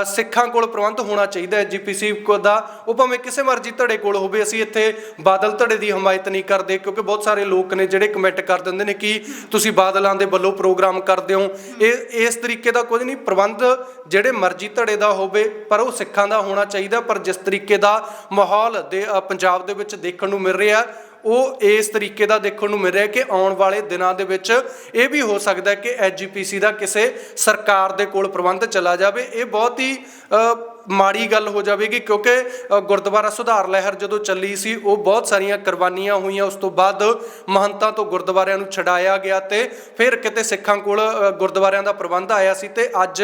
[SPEAKER 2] ਸਿੱਖਾਂ ਕੋਲ ਪ੍ਰਬੰਧ ਹੋਣਾ ਚਾਹੀਦਾ ਹੈ। ਜੀਪੀਸੀ ਦਾ ਉਹ ਭਾਵੇਂ ਕਿਸੇ ਮਰਜ਼ੀ ਧੜੇ ਕੋਲ ਹੋਵੇ, ਅਸੀਂ ਇੱਥੇ ਬਾਦਲ ਧੜੇ ਦੀ ਹਮਾਇਤ ਨਹੀਂ ਕਰਦੇ ਕਿਉਂਕਿ ਬਹੁਤ ਸਾਰੇ ਲੋਕ ਨੇ ਜਿਹੜੇ ਕਮੈਂਟ ਕਰ ਦਿੰਦੇ ਨੇ ਕਿ ਤੁਸੀਂ ਬਾਦਲਾਂ ਦੇ ਵੱਲੋਂ ਪ੍ਰੋਗਰਾਮ ਕਰਦੇ ਹੋ। ਇਹ, ਇਸ ਤਰੀਕੇ ਦਾ ਕੁਝ ਨਹੀਂ। ਪ੍ਰਬੰਧ ਜਿਹੜੇ ਮਰਜ਼ੀ ਧੜੇ ਦਾ ਹੋਵੇ, ਪਰ ਉਹ ਸਿੱਖਾਂ ਦਾ ਹੋਣਾ ਚਾਹੀਦਾ। ਪਰ ਜਿਸ ਤਰੀਕੇ ਦਾ ਮਾਹੌਲ ਦੇ ਪੰਜਾਬ ਦੇ ਵਿੱਚ ਦੇਖਣ ਨੂੰ ਮਿਲ ਰਿਹਾ। ਉਹ ਇਸ ਤਰੀਕੇ ਦਾ ਦੇਖਣ ਨੂੰ ਮਿਲ ਰਿਹਾ ਕਿ ਆਉਣ ਵਾਲੇ ਦਿਨਾਂ ਦੇ ਵਿੱਚ ਇਹ ਵੀ ਹੋ ਸਕਦਾ ਹੈ ਕਿ ਐਜੀਪੀਸੀ ਦਾ ਕਿਸੇ ਸਰਕਾਰ ਦੇ ਕੋਲ ਪ੍ਰਬੰਧ ਚਲਾ ਜਾਵੇ। ਇਹ ਬਹੁਤ ਹੀ ਮਾੜੀ ਗੱਲ ਹੋ ਜਾਵੇਗੀ ਕਿਉਂਕਿ ਗੁਰਦੁਆਰਾ ਸੁਧਾਰ ਲਹਿਰ ਜਦੋਂ ਚੱਲੀ ਸੀ, ਉਹ ਬਹੁਤ ਸਾਰੀਆਂ ਕੁਰਬਾਨੀਆਂ ਹੋਈਆਂ। ਉਸ ਤੋਂ ਬਾਅਦ ਮਹੰਤਾਂ ਤੋਂ ਗੁਰਦੁਆਰਿਆਂ ਨੂੰ ਛਡਾਇਆ ਗਿਆ ਤੇ ਫਿਰ ਕਿਤੇ ਸਿੱਖਾਂ ਕੋਲ ਗੁਰਦੁਆਰਿਆਂ ਦਾ ਪ੍ਰਬੰਧ ਆਇਆ ਸੀ ਤੇ ਅੱਜ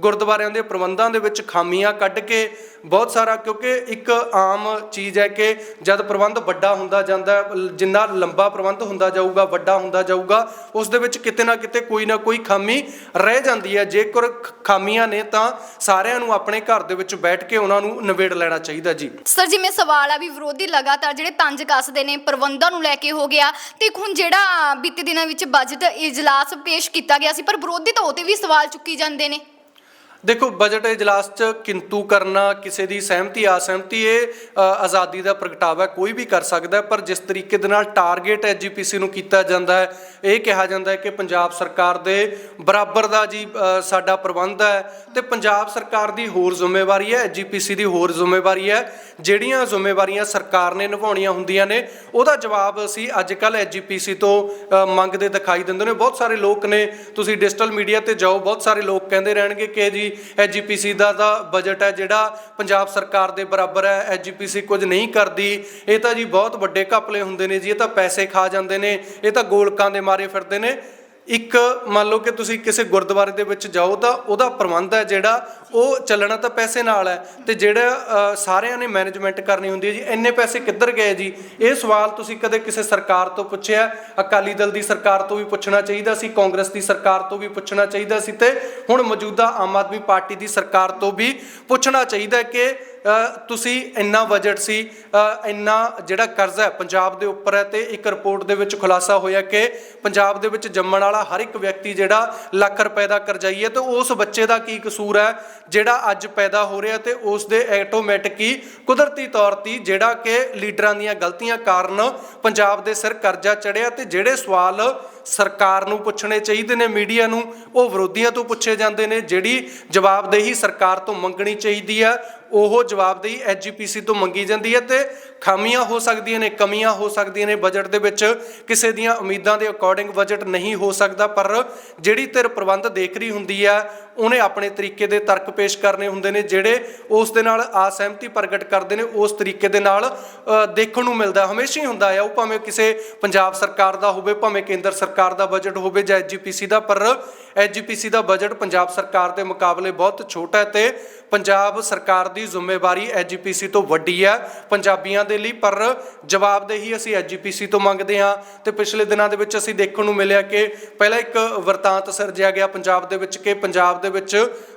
[SPEAKER 2] ਗੁਰਦੁਆਰਿਆਂ ਦੇ ਪ੍ਰਬੰਧਾਂ ਦੇ ਵਿੱਚ ਖਾਮੀਆਂ ਕੱਢ ਕੇ ਬਹੁਤ ਸਾਰਾ ਕਿਉਂਕਿ ਇੱਕ ਆਮ ਚੀਜ਼ ਹੈ ਕਿ ਜਦ ਪ੍ਰਬੰਧ ਵੱਡਾ ਹੁੰਦਾ ਜਾਂਦਾ, ਜਿੰਨਾ ਲੰਬਾ ਪ੍ਰਬੰਧ ਹੁੰਦਾ ਜਾਊਗਾ, ਵੱਡਾ ਹੁੰਦਾ ਜਾਊਗਾ, ਉਸ ਦੇ ਵਿੱਚ ਕਿਤੇ ਨਾ ਕਿਤੇ ਕੋਈ ਨਾ ਕੋਈ ਖਾਮੀ ਰਹਿ ਜਾਂਦੀ ਹੈ। ਜੇਕਰ ਖਾਮੀਆਂ ਨੇ ਤਾਂ ਸਾਰਿਆਂ ਨੂੰ ਆਪਣੇ ਘਰ ਦੇ ਵਿੱਚ ਬੈਠ ਕੇ ਉਹਨਾਂ ਨੂੰ ਨਿਬੇੜ ਲੈਣਾ ਚਾਹੀਦਾ ਜੀ।
[SPEAKER 1] ਸਰ, ਜਿਵੇਂ ਸਵਾਲ ਆ ਵੀ ਵਿਰੋਧੀ ਲਗਾਤਾਰ ਜਿਹੜੇ ਤੰਜ ਕੱਸਦੇ ਨੇ, ਪ੍ਰਬੰਧਾਂ ਨੂੰ ਲੈ ਕੇ ਹੋ ਗਿਆ, ਤੇ ਹੁਣ ਜਿਹੜਾ ਬੀਤੇ ਦਿਨਾਂ ਵਿੱਚ ਬਜਟ ਇਜਲਾਸ ਪੇਸ਼ ਕੀਤਾ ਗਿਆ ਸੀ, ਪਰ ਵਿਰੋਧੀ ਤਾਂ ਉਹ ਤੇ ਵੀ ਸਵਾਲ ਚੁੱਕੀ ਜਾਂਦੇ ਨੇ।
[SPEAKER 2] ਦੇਖੋ ਬਜਟ ਇਜਲਾਸ 'ਚ ਕਿੰਤੂ ਕਰਨਾ, ਕਿਸੇ ਦੀ ਸਹਿਮਤੀ, ਅਸਹਿਮਤੀ, ਇਹ ਆਜ਼ਾਦੀ ਦਾ ਪ੍ਰਗਟਾਵਾ ਕੋਈ ਵੀ ਕਰ ਸਕਦਾ ਪਰ ਜਿਸ ਤਰੀਕੇ ਦੇ ਨਾਲ ਟਾਰਗੇਟ ਐਜੀਪੀਸੀ ਨੂੰ ਕੀਤਾ ਜਾਂਦਾ ਹੈ, ਇਹ ਕਿਹਾ ਜਾਂਦਾ ਹੈ ਕਿ ਪੰਜਾਬ ਸਰਕਾਰ ਦੇ ਬਰਾਬਰ ਦਾ ਜੀ ਸਾਡਾ ਪ੍ਰਬੰਧ ਹੈ ਤੇ ਪੰਜਾਬ ਸਰਕਾਰ ਦੀ ਹੋਰ ਜ਼ਿੰਮੇਵਾਰੀ ਹੈ, ਐਜੀਪੀਸੀ ਦੀ ਹੋਰ ਜ਼ਿੰਮੇਵਾਰੀ ਹੈ, ਜਿਹੜੀਆਂ ਜ਼ਿੰਮੇਵਾਰੀਆਂ ਸਰਕਾਰ ਨੇ ਨਿਭਾਉਣੀਆਂ ਹੁੰਦੀਆਂ ਨੇ, ਉਹਦਾ ਜਵਾਬ ਅਸੀਂ ਅੱਜ ਕੱਲ ਐਜੀਪੀਸੀ ਤੋਂ ਮੰਗਦੇ ਦਿਖਾਈ ਦਿੰਦੇ ਨੇ। ਬਹੁਤ ਸਾਰੇ ਲੋਕ ਨੇ, ਤੁਸੀਂ ਡਿਜੀਟਲ ਮੀਡੀਆ ਤੇ ਜਾਓ, ਬਹੁਤ ਸਾਰੇ ਲੋਕ ਕਹਿੰਦੇ ਰਹਿਣਗੇ ਕਿ ਜੀ ਐਜੀਪੀਸੀ ਦਾ ਤਾਂ ਬਜਟ ਹੈ ਜਿਹੜਾ ਪੰਜਾਬ ਸਰਕਾਰ ਦੇ ਬਰਾਬਰ ਹੈ ਐਜੀਪੀਸੀ ਕੁਝ ਨਹੀਂ ਕਰਦੀ। ਇਹ ਤਾਂ ਜੀ ਬਹੁਤ ਵੱਡੇ ਘਪਲੇ ਹੁੰਦੇ ਨੇ ਜੀ, ਇਹ ਤਾਂ ਪੈਸੇ ਖਾ ਜਾਂਦੇ ਨੇ, ਇਹ ਤਾਂ ਗੋਲਕਾਂ ਦੇ ਮਾਰੇ ਫਿਰਦੇ ਨੇ। ਇੱਕ ਮੰਨ ਲਓ ਕਿ ਤੁਸੀਂ ਕਿਸੇ ਗੁਰਦੁਆਰੇ ਦੇ ਵਿੱਚ ਜਾਓ ਤਾਂ ਉਹਦਾ ਪ੍ਰਬੰਧ ਹੈ ਜਿਹੜਾ ਉਹ ਚੱਲਣਾ ਤਾਂ ਪੈਸੇ ਨਾਲ ਹੈ ਤੇ ਜਿਹੜਾ ਸਾਰਿਆਂ ਨੇ ਮੈਨੇਜਮੈਂਟ ਕਰਨੀ ਹੁੰਦੀ ਹੈ ਜੀ, ਇੰਨੇ ਪੈਸੇ ਕਿੱਧਰ ਗਏ ਜੀ? ਇਹ ਸਵਾਲ ਤੁਸੀਂ ਕਦੇ ਕਿਸੇ ਸਰਕਾਰ ਤੋਂ ਪੁੱਛਿਆ? ਅਕਾਲੀ ਦਲ ਦੀ ਸਰਕਾਰ ਤੋਂ ਵੀ ਪੁੱਛਣਾ ਚਾਹੀਦਾ ਸੀ, ਕਾਂਗਰਸ ਦੀ ਸਰਕਾਰ ਤੋਂ ਵੀ ਪੁੱਛਣਾ ਚਾਹੀਦਾ ਸੀ ਤੇ ਹੁਣ ਮੌਜੂਦਾ ਆਮ ਆਦਮੀ ਪਾਰਟੀ ਦੀ ਸਰਕਾਰ ਤੋਂ ਵੀ ਪੁੱਛਣਾ ਚਾਹੀਦਾ ਕਿ ਤੁਸੀਂ ਇੰਨਾ ਬਜਟ ਸੀ ਇੰਨਾ ਜਿਹੜਾ ਕਰਜ਼ਾ ਹੈ ਪੰਜਾਬ ਦੇ ਉੱਪਰ ਹੈ ਤੇ ਇੱਕ ਰਿਪੋਰਟ ਦੇ ਵਿੱਚ ਖੁਲਾਸਾ ਹੋਇਆ ਕਿ ਪੰਜਾਬ ਦੇ ਵਿੱਚ ਜੰਮਣ ਵਾਲਾ ਹਰ ਇੱਕ ਵਿਅਕਤੀ ਜਿਹੜਾ ਲੱਖ ਰੁਪਏ ਦਾ ਕਰਜ਼ਾਈ ਹੈ ਤੇ ਉਸ ਬੱਚੇ ਦਾ ਕੀ ਕਸੂਰ ਹੈ, ਜਿਹੜਾ ਅੱਜ ਪੈਦਾ ਹੋ ਰਿਹਾ ਤੇ ਉਸ ਦੇ ਆਟੋਮੈਟਿਕ ਹੀ ਕੁਦਰਤੀ ਤੌਰ ਤੇ ਜਿਹੜਾ ਕਿ ਲੀਡਰਾਂ ਦੀਆਂ ਗਲਤੀਆਂ ਕਾਰਨ ਪੰਜਾਬ ਦੇ ਸਿਰ ਕਰਜ਼ਾ ਚੜਿਆ ਤੇ ਜਿਹੜੇ ਸਵਾਲ ਸਰਕਾਰ ਨੂੰ ਪੁੱਛਣੇ ਚਾਹੀਦੇ ਨੇ ਮੀਡੀਆ ਨੂੰ, ਉਹ ਵਿਰੋਧੀਆਂ ਤੋਂ ਪੁੱਛੇ ਜਾਂਦੇ ਨੇ, ਜਿਹੜੀ ਜਵਾਬਦੇਹੀ ਸਰਕਾਰ ਤੋਂ ਮੰਗਣੀ ਚਾਹੀਦੀ ਹੈ ਉਹ ਜਵਾਬਦੇਹੀ ਐਜੀਪੀਸੀ ਤੋਂ ਮੰਗੀ ਜਾਂਦੀ ਹੈ ਤੇ ਖਾਮੀਆਂ ਹੋ ਸਕਦੀਆਂ ਨੇ, ਕਮੀਆਂ ਹੋ ਸਕਦੀਆਂ ਨੇ ਬਜਟ ਦੇ ਵਿੱਚ। ਕਿਸੇ ਦੀਆਂ ਉਮੀਦਾਂ ਦੇ ਅਕੋਰਡਿੰਗ ਬਜਟ ਨਹੀਂ ਹੋ ਸਕਦਾ, ਪਰ ਜਿਹੜੀ ਧਿਰ ਪ੍ਰਬੰਧ ਦੇਖ ਰਹੀ ਹੁੰਦੀ ਹੈ, ਉਹਨੇ ਆਪਣੇ ਤਰੀਕੇ ਦੇ ਤਰਕ ਪੇਸ਼ ਕਰਨੇ ਹੁੰਦੇ ਨੇ, ਜਿਹੜੇ ਉਸ ਦੇ ਨਾਲ ਅਸਹਿਮਤੀ ਪ੍ਰਗਟ ਕਰਦੇ ਨੇ, ਉਸ ਤਰੀਕੇ ਦੇ ਨਾਲ ਦੇਖਣ ਨੂੰ ਮਿਲਦਾ। ਹਮੇਸ਼ਾ ਹੀ ਹੁੰਦਾ ਆ, ਉਹ ਭਾਵੇਂ ਕਿਸੇ ਪੰਜਾਬ ਸਰਕਾਰ ਦਾ ਹੋਵੇ, ਭਾਵੇਂ ਕੇਂਦਰ ਸਰਕਾਰ ਦਾ ਬਜਟ ਹੋਵੇ ਜਾਂ ਐਜੀਪੀਸੀ ਦਾ, ਪਰ ਐਜੀਪੀਸੀ ਦਾ ਬਜਟ ਪੰਜਾਬ ਸਰਕਾਰ ਦੇ ਮੁਕਾਬਲੇ ਬਹੁਤ ਛੋਟਾ ਹੈ ਤੇ ਪੰਜਾਬ ਸਰਕਾਰ ਦੀ ਦੀ ਜ਼ਿੰਮੇਵਾਰੀ ਐਜੀਪੀਸੀ ਤੋਂ ਵੱਡੀ ਹੈ। ਪੰਜਾਬੀਆਂ ਦੇ ਲਈ ਪਰ ਜਵਾਬਦੇਹੀ ਅਸੀਂ ਐਜੀਪੀਸੀ ਤੋਂ ਮੰਗਦੇ ਹਾਂ ਤੇ ਪਿਛਲੇ ਦਿਨਾਂ ਦੇ ਵਿੱਚ ਅਸੀਂ ਦੇਖਣ ਨੂੰ ਮਿਲਿਆ ਕਿ ਪਹਿਲਾਂ ਇੱਕ ਵਰਤਾਂਤ ਸਿਰਜਿਆ ਗਿਆ ਪੰਜਾਬ ਦੇ ਵਿੱਚ ਕਿ ਪੰਜਾਬ ਦੇ ਵਿੱਚ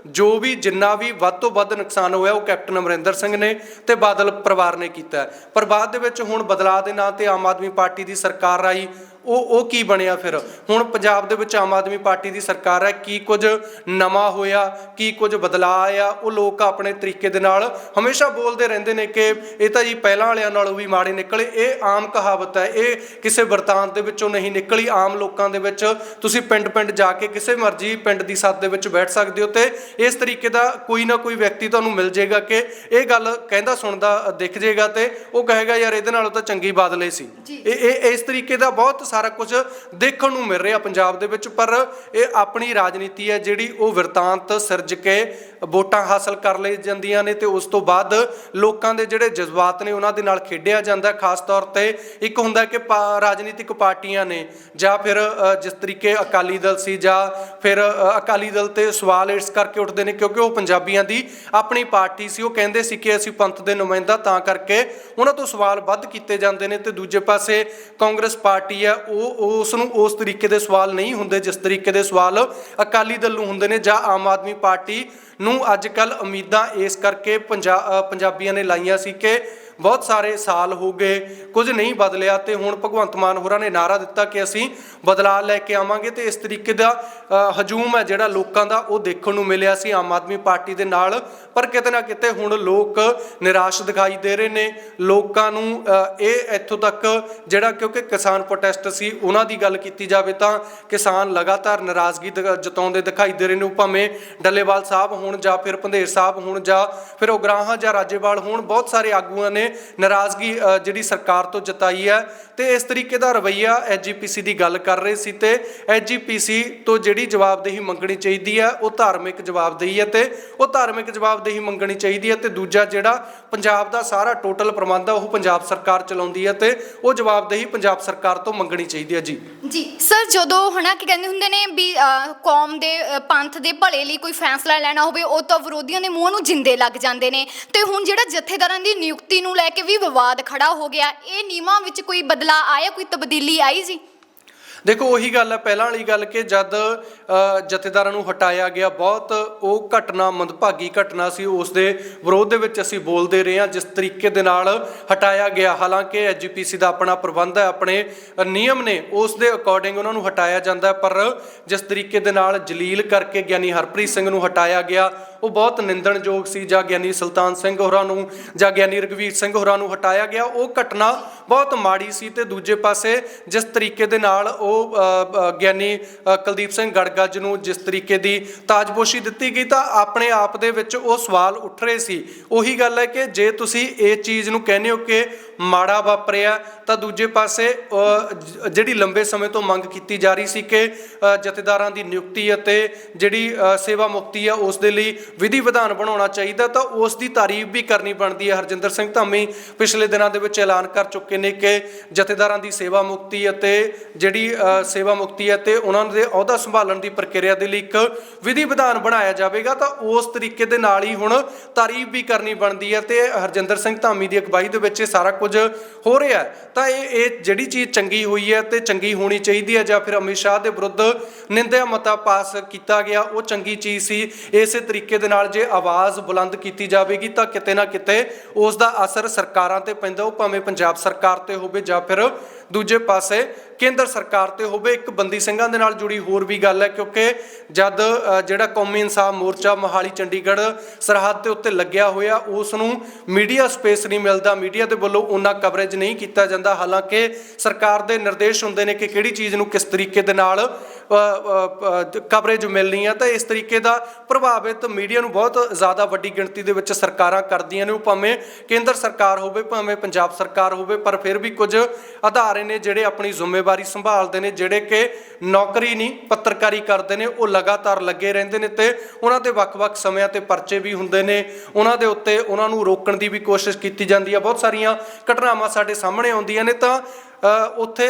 [SPEAKER 2] ਜੋ ਵੀ ਜਿੰਨਾ ਵੀ ਵੱਧ ਤੋਂ ਵੱਧ ਨੁਕਸਾਨ ਹੋਇਆ ਉਹ ਕੈਪਟਨ ਅਮਰਿੰਦਰ ਸਿੰਘ ਨੇ ਤੇ ਬਾਦਲ ਪਰਿਵਾਰ ਨੇ ਕੀਤਾ। ਪਰ ਬਾਅਦ ਦੇ ਵਿੱਚ ਹੁਣ ਬਦਲਾਅ ਦੇ ਨਾਂ ਤੇ ਆਮ ਆਦਮੀ ਪਾਰਟੀ ਦੀ ਸਰਕਾਰ ਆਈ। ਉਹ ਉਹ ਕੀ ਬਣਿਆ ਫਿਰ? ਹੁਣ ਪੰਜਾਬ ਦੇ ਵਿੱਚ ਆਮ ਆਦਮੀ ਪਾਰਟੀ ਦੀ ਸਰਕਾਰ ਹੈ ਕੀ ਕੁਝ ਨਵਾਂ ਹੋਇਆ ਕੀ ਕੁਝ ਬਦਲਾਅ ਆਇਆ? ਉਹ ਲੋਕ ਆਪਣੇ ਤਰੀਕੇ ਦੇ ਨਾਲ ਹਮੇਸ਼ਾ ਬੋਲਦੇ ਰਹਿੰਦੇ ਨੇ ਕਿ ਇਹ ਤਾਂ ਜੀ ਪਹਿਲਾਂ ਵਾਲਿਆਂ ਨਾਲੋਂ ਵੀ ਮਾੜੇ ਨਿਕਲੇ ਇਹ ਆਮ ਕਹਾਵਤ ਹੈ ਇਹ ਕਿਸੇ ਵਰਤਾਂਤ ਦੇ ਵਿੱਚੋਂ ਨਹੀਂ ਨਿਕਲੀ। ਆਮ ਲੋਕਾਂ ਦੇ ਵਿੱਚ ਤੁਸੀਂ ਪਿੰਡ-ਪਿੰਡ ਜਾ ਕੇ ਕਿਸੇ ਮਰਜ਼ੀ ਪਿੰਡ ਦੀ ਸੱਤ ਦੇ ਵਿੱਚ ਬੈਠ ਸਕਦੇ ਹੋ ਤੇ ਇਸ ਤਰੀਕੇ ਦਾ ਕੋਈ ਨਾ ਕੋਈ ਵਿਅਕਤੀ ਤੁਹਾਨੂੰ ਮਿਲ ਜਾਏਗਾ ਕਿ ਇਹ ਗੱਲ ਕਹਿੰਦਾ ਸੁਣਦਾ ਦਿਖ ਜਾਏਗਾ ਤੇ ਉਹ ਕਹੇਗਾ ਯਾਰ ਇਹਦੇ ਨਾਲੋਂ ਤਾਂ ਚੰਗੀ ਬਾਦਲੇ ਸੀ। ਇਹ ਇਸ ਤਰੀਕੇ ਦਾ ਬਹੁਤ ਸਾਰਾ ਕੁਝ ਦੇਖਣ ਨੂੰ ਮਿਲ ਰਿਹਾ ਪੰਜਾਬ ਦੇ ਵਿੱਚ, ਪਰ ਇਹ ਆਪਣੀ ਰਾਜਨੀਤੀ ਹੈ ਜਿਹੜੀ ਉਹ ਵਰਤਾਂਤ ਸਿਰਜ ਕੇ ਵੋਟਾਂ ਹਾਸਲ ਕਰ ਲਈ ਜਾਂਦੀਆਂ ਨੇ ਤੇ ਉਸ ਤੋਂ ਬਾਅਦ ਲੋਕਾਂ ਦੇ ਜਿਹੜੇ ਜਜ਼ਬਾਤ ਨੇ ਉਹਨਾਂ ਦੇ ਨਾਲ ਖੇਡਿਆ ਜਾਂਦਾ ਖਾਸ ਤੌਰ ਤੇ ਇੱਕ ਹੁੰਦਾ ਕਿ ਪਾ- ਰਾਜਨੀਤਿਕ ਪਾਰਟੀਆਂ ਨੇ ਜਾਂ ਫਿਰ ਜਿਸ ਤਰੀਕੇ ਅਕਾਲੀ ਦਲ ਸੀ ਜਾਂ ਫਿਰ ਅਕਾਲੀ ਦਲ ਤੇ ਸਵਾਲ ਇਸ ਕਰਕੇ ਉੱਠਦੇ ਨੇ ਕਿਉਂਕਿ ਉਹ ਪੰਜਾਬੀਆਂ ਦੀ ਆਪਣੀ ਪਾਰਟੀ ਸੀ। ਉਹ ਕਹਿੰਦੇ ਸੀ ਕਿ ਅਸੀਂ ਪੰਥ ਦੇ ਨੁਮਾਇੰਦਾ ਤਾਂ ਕਰਕੇ ਉਹਨਾਂ ਤੋਂ ਸਵਾਲ ਵੱਧ ਕੀਤੇ ਜਾਂਦੇ ਨੇ ਤੇ ਦੂਜੇ ਪਾਸੇ ਕਾਂਗਰਸ ਪਾਰਟੀ ਹੈ ਉਹ ਉਸ ਨੂੰ ਉਸ ਤਰੀਕੇ ਦੇ ਸਵਾਲ ਨਹੀਂ ਹੁੰਦੇ, ਜਿਸ ਤਰੀਕੇ ਦੇ ਸਵਾਲ ਅਕਾਲੀ ਦਲ ਨੂੰ ਹੁੰਦੇ ਨੇ ਜਾਂ ਆਮ ਆਦਮੀ ਪਾਰਟੀ ਨੂੰ ਅੱਜ ਕੱਲ ਉਮੀਦਾਂ ਇਸ ਕਰਕੇ ਪੰਜਾਬੀਆਂ ਨੇ ਲਾਈਆਂ ਸੀ ਕਿ ਬਹੁਤ ਸਾਰੇ ਸਾਲ ਹੋ ਗਏ, ਕੁਝ ਨਹੀਂ ਬਦਲਿਆ ਤੇ ਹੁਣ ਭਗਵੰਤ ਮਾਨ ਹੋਰਾਂ ਨੇ ਨਾਰਾ ਦਿੱਤਾ ਕਿ ਅਸੀਂ ਬਦਲਾਅ ਲੈ ਕੇ ਆਵਾਂਗੇ ਤੇ ਇਸ ਤਰੀਕੇ ਦਾ ਹਜੂਮ ਹੈ ਜਿਹੜਾ ਲੋਕਾਂ ਦਾ, ਉਹ ਦੇਖਣ ਨੂੰ ਮਿਲਿਆ ਸੀ ਆਮ ਆਦਮੀ ਪਾਰਟੀ ਦੇ ਨਾਲ। ਪਰ ਕਿਤੇ ਨਾ ਕਿਤੇ ਹੁਣ ਲੋਕ ਨਿਰਾਸ਼ ਦਿਖਾਈ ਦੇ ਰਹੇ ਨੇ। ਲੋਕਾਂ ਨੂੰ ਇਹ ਇੱਥੋਂ ਤੱਕ ਜਿਹੜਾ ਕਿਉਂਕਿ ਕਿਸਾਨ ਪ੍ਰੋਟੈਸਟ ਸੀ, ਉਹਨਾਂ ਦੀ ਗੱਲ ਕੀਤੀ ਜਾਵੇ ਤਾਂ ਕਿਸਾਨ ਲਗਾਤਾਰ ਨਾਰਾਜ਼ਗੀ ਦਿਖਾ- ਜਤਾਉਂਦੇ ਦਿਖਾਈ ਦੇ ਰਹੇ ਨੇ। ਉਹ ਭਾਵੇਂ ਡੱਲੇਵਾਲ ਸਾਹਿਬ ਹੋਣ ਜਾਂ ਫਿਰ ਭੰਦੇਰ ਸਾਹਿਬ ਹੋਣ ਜਾਂ ਫਿਰ ਉਗਰਾਹਾਂ ਜਾਂ ਰਾਜੇਵਾਲ ਹੋਣ, ਬਹੁਤ ਸਾਰੇ ਆਗੂਆਂ ਨੇ ਨਾਰਾਜ਼ਗੀ ਜਿਹੜੀ ਸਰਕਾਰ ਤੋਂ ਜਤਾਈ ਹੈ ਤੇ ਇਸ ਤਰੀਕੇ ਦਾ ਰਵਈਆ ਐਜੀਪੀਸੀ ਦੀ ਗੱਲ ਕਰ ਰਹੇ ਸੀ ਤੇ ਐਜੀਪੀਸੀ ਤੋਂ ਜਿਹੜੀ ਜਵਾਬਦੇਹੀ ਮੰਗਣੀ ਚਾਹੀਦੀ ਹੈ, ਉਹ ਧਾਰਮਿਕ ਜਵਾਬਦੇਹੀ ਹੈ ਤੇ ਉਹ ਧਾਰਮਿਕ ਜਵਾਬਦੇਹੀ ਮੰਗਣੀ ਚਾਹੀਦੀ ਹੈ ਤੇ ਦੂਜਾ ਜਿਹੜਾ ਪੰਜਾਬ ਦਾ ਸਾਰਾ ਟੋਟਲ ਪ੍ਰਬੰਧ ਹੈ, ਉਹ ਪੰਜਾਬ ਸਰਕਾਰ ਚਲਾਉਂਦੀ ਹੈ ਤੇ ਉਹ ਜਵਾਬਦੇਹੀ ਪੰਜਾਬ ਸਰਕਾਰ ਤੋਂ ਮੰਗਣੀ ਚਾਹੀਦੀ ਹੈ। ਜੀ।
[SPEAKER 1] ਜੀ, ਸਰ, ਜਦੋਂ ਹਨਾ ਕੀ ਕਹਿੰਦੇ ਹੁੰਦੇ ਨੇ ਵੀ ਕੌਮ ਦੇ ਪੰਥ ਦੇ ਭਲੇ ਲਈ ਕੋਈ ਫੈਸਲਾ ਲੈਣਾ ਹੋਵੇ, ਉਹ ਤਾਂ ਵਿਰੋਧੀਆਂ ਦੇ ਮੂੰਹ ਨੂੰ ਜਿੰਦੇ ਲੱਗ ਜਾਂਦੇ ਨੇ ਤੇ ਹੁਣ ਜਿਹੜਾ ਜਥੇਦਾਰਾਂ ਦੀ ਨਿਯੁਕਤੀ ਨੂੰ ਲੈ ਕੇ ਵੀ ਵਿਵਾਦ ਖੜਾ ਹੋ ਗਿਆ। ਇਹ ਨੀਮਾਂ ਵਿੱਚ ਕੋਈ ਬਦਲਾਅ ਆਇਆ, ਕੋਈ ਤਬਦੀਲੀ ਆਈ ਜੀ?
[SPEAKER 2] ਦੇਖੋ, ਉਹੀ ਗੱਲ ਹੈ, ਪਹਿਲਾਂ ਵਾਲੀ ਗੱਲ ਕਿ ਜਦ ਜਥੇਦਾਰਾਂ ਨੂੰ ਹਟਾਇਆ ਗਿਆ ਬਹੁਤ, ਉਹ ਘਟਨਾ, ਮੰਦਭਾਗੀ ਘਟਨਾ ਸੀ, ਉਸ ਦੇ ਵਿਰੋਧ ਦੇ ਵਿੱਚ ਅਸੀਂ ਬੋਲਦੇ ਰਹੇ ਹਾਂ, ਜਿਸ ਤਰੀਕੇ ਦੇ ਨਾਲ ਹਟਾਇਆ ਗਿਆ। ਹਾਲਾਂਕਿ ਐਜੀਪੀਸੀ ਦਾ ਆਪਣਾ ਪ੍ਰਬੰਧ ਹੈ, ਆਪਣੇ ਨਿਯਮ ਨੇ, ਉਸ ਦੇ ਅਕੋਰਡਿੰਗ ਉਹਨਾਂ ਨੂੰ ਹਟਾਇਆ ਜਾਂਦਾ ਹੈ, ਪਰ ਜਿਸ ਤਰੀਕੇ ਦੇ ਨਾਲ ਜਲੀਲ ਕਰਕੇ ਗਿਆਨੀ ਹਰਪ੍ਰੀਤ ਸਿੰਘ ਨੂੰ ਹਟਾਇਆ ਗਿਆ, ਉਹ ਬਹੁਤ ਨਿੰਦਣਯੋਗ ਸੀ, ਜਾਂ ਗਿਆਨੀ ਸੁਲਤਾਨ ਸਿੰਘ ਹੋਰਾਂ ਨੂੰ, ਜਾਂ ਗਿਆਨੀ ਰਗਵੀਰ ਸਿੰਘ ਹੋਰਾਂ ਨੂੰ ਹਟਾਇਆ ਗਿਆ। ਉਹ ਘਟਨਾ ਬਹੁਤ ਮਾੜੀ ਸੀ ਤੇ ਦੂਜੇ ਪਾਸੇ ਜਿਸ ਤਰੀਕੇ ਦੇ ਨਾਲ ਉਹ ਅ, ਗਿਆਨੀ ਕੁਲਦੀਪ ਸਿੰਘ ਗੜਗੱਜ ਨੂੰ ਜਿਸ ਤਰੀਕੇ ਦੀ ਤਾਜਪੋਸ਼ੀ ਦਿੱਤੀ ਗਈ ਤਾਂ ਆਪਣੇ ਆਪ ਦੇ ਵਿੱਚ ਉਹ ਸਵਾਲ ਉੱਠ ਰਹੇ ਸੀ। ਉਹੀ ਗੱਲ ਹੈ ਕਿ ਜੇ ਤੁਸੀਂ ਇਹ ਚੀਜ਼ ਨੂੰ ਕਹਿੰਦੇ ਹੋ ਕਿ ਮਾੜਾ ਵਾਪਰਿਆ, ਤਾਂ ਦੂਜੇ ਪਾਸੇ ਜਿਹੜੀ ਲੰਬੇ ਸਮੇਂ ਤੋਂ ਮੰਗ ਕੀਤੀ ਜਾ ਰਹੀ ਸੀ ਕਿ ਜਥੇਦਾਰਾਂ ਦੀ ਨਿਯੁਕਤੀ ਅਤੇ ਜਿਹੜੀ ਸੇਵਾ ਮੁਕਤੀ ਆ, ਉਸ ਦੇ ਲਈ ਵਿਧੀ ਵਿਧਾਨ ਬਣਾਉਣਾ ਚਾਹੀਦਾ, ਤਾਂ ਉਸ ਦੀ ਤਾਰੀਫ ਵੀ ਕਰਨੀ ਬਣਦੀ ਹੈ। ਹਰਜਿੰਦਰ ਸਿੰਘ ਧਾਮੀ ਪਿਛਲੇ ਦਿਨਾਂ ਦੇ ਵਿੱਚ ਐਲਾਨ ਕਰ ਚੁੱਕੇ ਨੇ ਕਿ ਜਥੇਦਾਰਾਂ ਦੀ ਸੇਵਾ ਮੁਕਤੀ ਅਤੇ ਜਿਹੜੀ ਸੇਵਾ ਮੁਕਤੀ ਹੈ ਤੇ ਉਹਨਾਂ ਦੇ ਅਹੁਦਾ ਸੰਭਾਲਣ ਦੀ ਪ੍ਰਕਿਰਿਆ ਦੇ ਲਈ ਇੱਕ ਵਿਧੀ ਵਿਧਾਨ ਬਣਾਇਆ ਜਾਵੇਗਾ, ਤਾਂ ਉਸ ਤਰੀਕੇ ਦੇ ਨਾਲ ਹੀ ਹੁਣ ਤਾਰੀਫ ਵੀ ਕਰਨੀ ਬਣਦੀ ਹੈ ਤੇ ਹਰਜਿੰਦਰ ਸਿੰਘ ਧਾਮੀ ਦੀ ਅਗਵਾਈ ਦੇ ਵਿੱਚ ਇਹ ਸਾਰਾ ਕੁਝ ਹੋ ਰਿਹਾ ਤਾਂ ਇਹ ਇਹ ਜਿਹੜੀ ਚੀਜ਼ ਚੰਗੀ ਹੋਈ ਹੈ ਤੇ ਚੰਗੀ ਹੋਣੀ ਚਾਹੀਦੀ ਹੈ ਜਾਂ ਫਿਰ ਅਮਿਤ ਸ਼ਾਹ ਦੇ ਵਿਰੁੱਧ ਨਿੰਦਿਆ ਮਤਾ ਪਾਸ ਕੀਤਾ ਗਿਆ, ਉਹ ਚੰਗੀ ਚੀਜ਼ ਸੀ। ਇਸੇ ਤਰੀਕੇ ਦੇ ਨਾਲ ਜੇ ਆਵਾਜ਼ ਬੁਲੰਦ ਕੀਤੀ ਜਾਵੇਗੀ ਤਾਂ ਕਿਤੇ ਨਾ ਕਿਤੇ ਉਸ ਦਾ ਅਸਰ ਸਰਕਾਰਾਂ ਤੇ ਪੈਂਦਾ ਉਹ ਭਾਵੇਂ ਪੰਜਾਬ ਸਰਕਾਰ ਤੇ ਹੋਵੇ ਜਾਂ ਫਿਰ ਦੂਜੇ ਪਾਸੇ ਕੇਂਦਰ ਸਰਕਾਰ ਤੇ ਹੋਵੇ। ਇੱਕ ਬੰਦੀ ਸਿੰਘਾਂ ਦੇ ਨਾਲ ਜੁੜੀ ਹੋਰ ਵੀ ਗੱਲ ਹੈ, ਕਿਉਂਕਿ ਜਦ ਜਿਹੜਾ ਕੌਮੀ ਇਨਸਾਫ ਮੋਰਚਾ ਮੋਹਾਲੀ ਚੰਡੀਗੜ੍ਹ ਸਰਹੱਦ ਦੇ ਉੱਤੇ ਲੱਗਿਆ ਹੋਇਆ, ਉਸ ਨੂੰ ਮੀਡੀਆ ਸਪੇਸ ਨਹੀਂ ਮਿਲਦਾ। ਮੀਡੀਆ ਦੇ ਵੱਲੋਂ ਉਹਨਾਂ ਕਵਰੇਜ ਨਹੀਂ ਕੀਤਾ ਜਾਂਦਾ। ਹਾਲਾਂਕਿ ਸਰਕਾਰ ਦੇ ਨਿਰਦੇਸ਼ ਹੁੰਦੇ ਨੇ ਕਿ ਕਿਹੜੀ ਚੀਜ਼ ਨੂੰ ਕਿਸ ਤਰੀਕੇ ਦੇ ਨਾਲ ਕਵਰੇਜ ਮਿਲਣੀ ਹੈ ਤਾਂ ਇਸ ਤਰੀਕੇ ਦਾ ਪ੍ਰਭਾਵਿਤ ਮੀਡੀਆ ਨੂੰ ਬਹੁਤ ਜ਼ਿਆਦਾ ਵੱਡੀ ਗਿਣਤੀ ਦੇ ਵਿੱਚ ਸਰਕਾਰਾਂ ਕਰਦੀਆਂ ਨੇ, ਉਹ ਭਾਵੇਂ ਕੇਂਦਰ ਸਰਕਾਰ ਹੋਵੇ, ਭਾਵੇਂ ਪੰਜਾਬ ਸਰਕਾਰ ਹੋਵੇ, ਪਰ ਫਿਰ ਵੀ ਕੁਝ ਅਧਾਰੇ ਨੇ ਜਿਹੜੇ ਆਪਣੀ ਜ਼ਿੰਮੇਵਾਰੀ ਸੰਭਾਲਦੇ ਨੇ, ਜਿਹੜੇ ਕਿ ਨੌਕਰੀ ਨਹੀਂ, ਪੱਤਰਕਾਰੀ ਕਰਦੇ ਨੇ, ਉਹ ਲਗਾਤਾਰ ਲੱਗੇ ਰਹਿੰਦੇ ਨੇ ਤੇ ਉਹਨਾਂ ਦੇ ਵੱਖ-ਵੱਖ ਸਮਿਆਂ ਤੇ ਪਰਚੇ ਵੀ ਹੁੰਦੇ ਨੇ, ਉਹਨਾਂ ਦੇ ਉੱਤੇ ਉਹਨਾਂ ਨੂੰ ਰੋਕਣ ਦੀ ਵੀ ਕੋਸ਼ਿਸ਼ ਕੀਤੀ ਜਾਂਦੀ ਹੈ। ਬਹੁਤ ਸਾਰੀਆਂ ਘਟਨਾਵਾਂ ਸਾਡੇ ਸਾਹਮਣੇ ਆਉਂਦੀਆਂ ਨੇ ਤਾਂ ਉੱਥੇ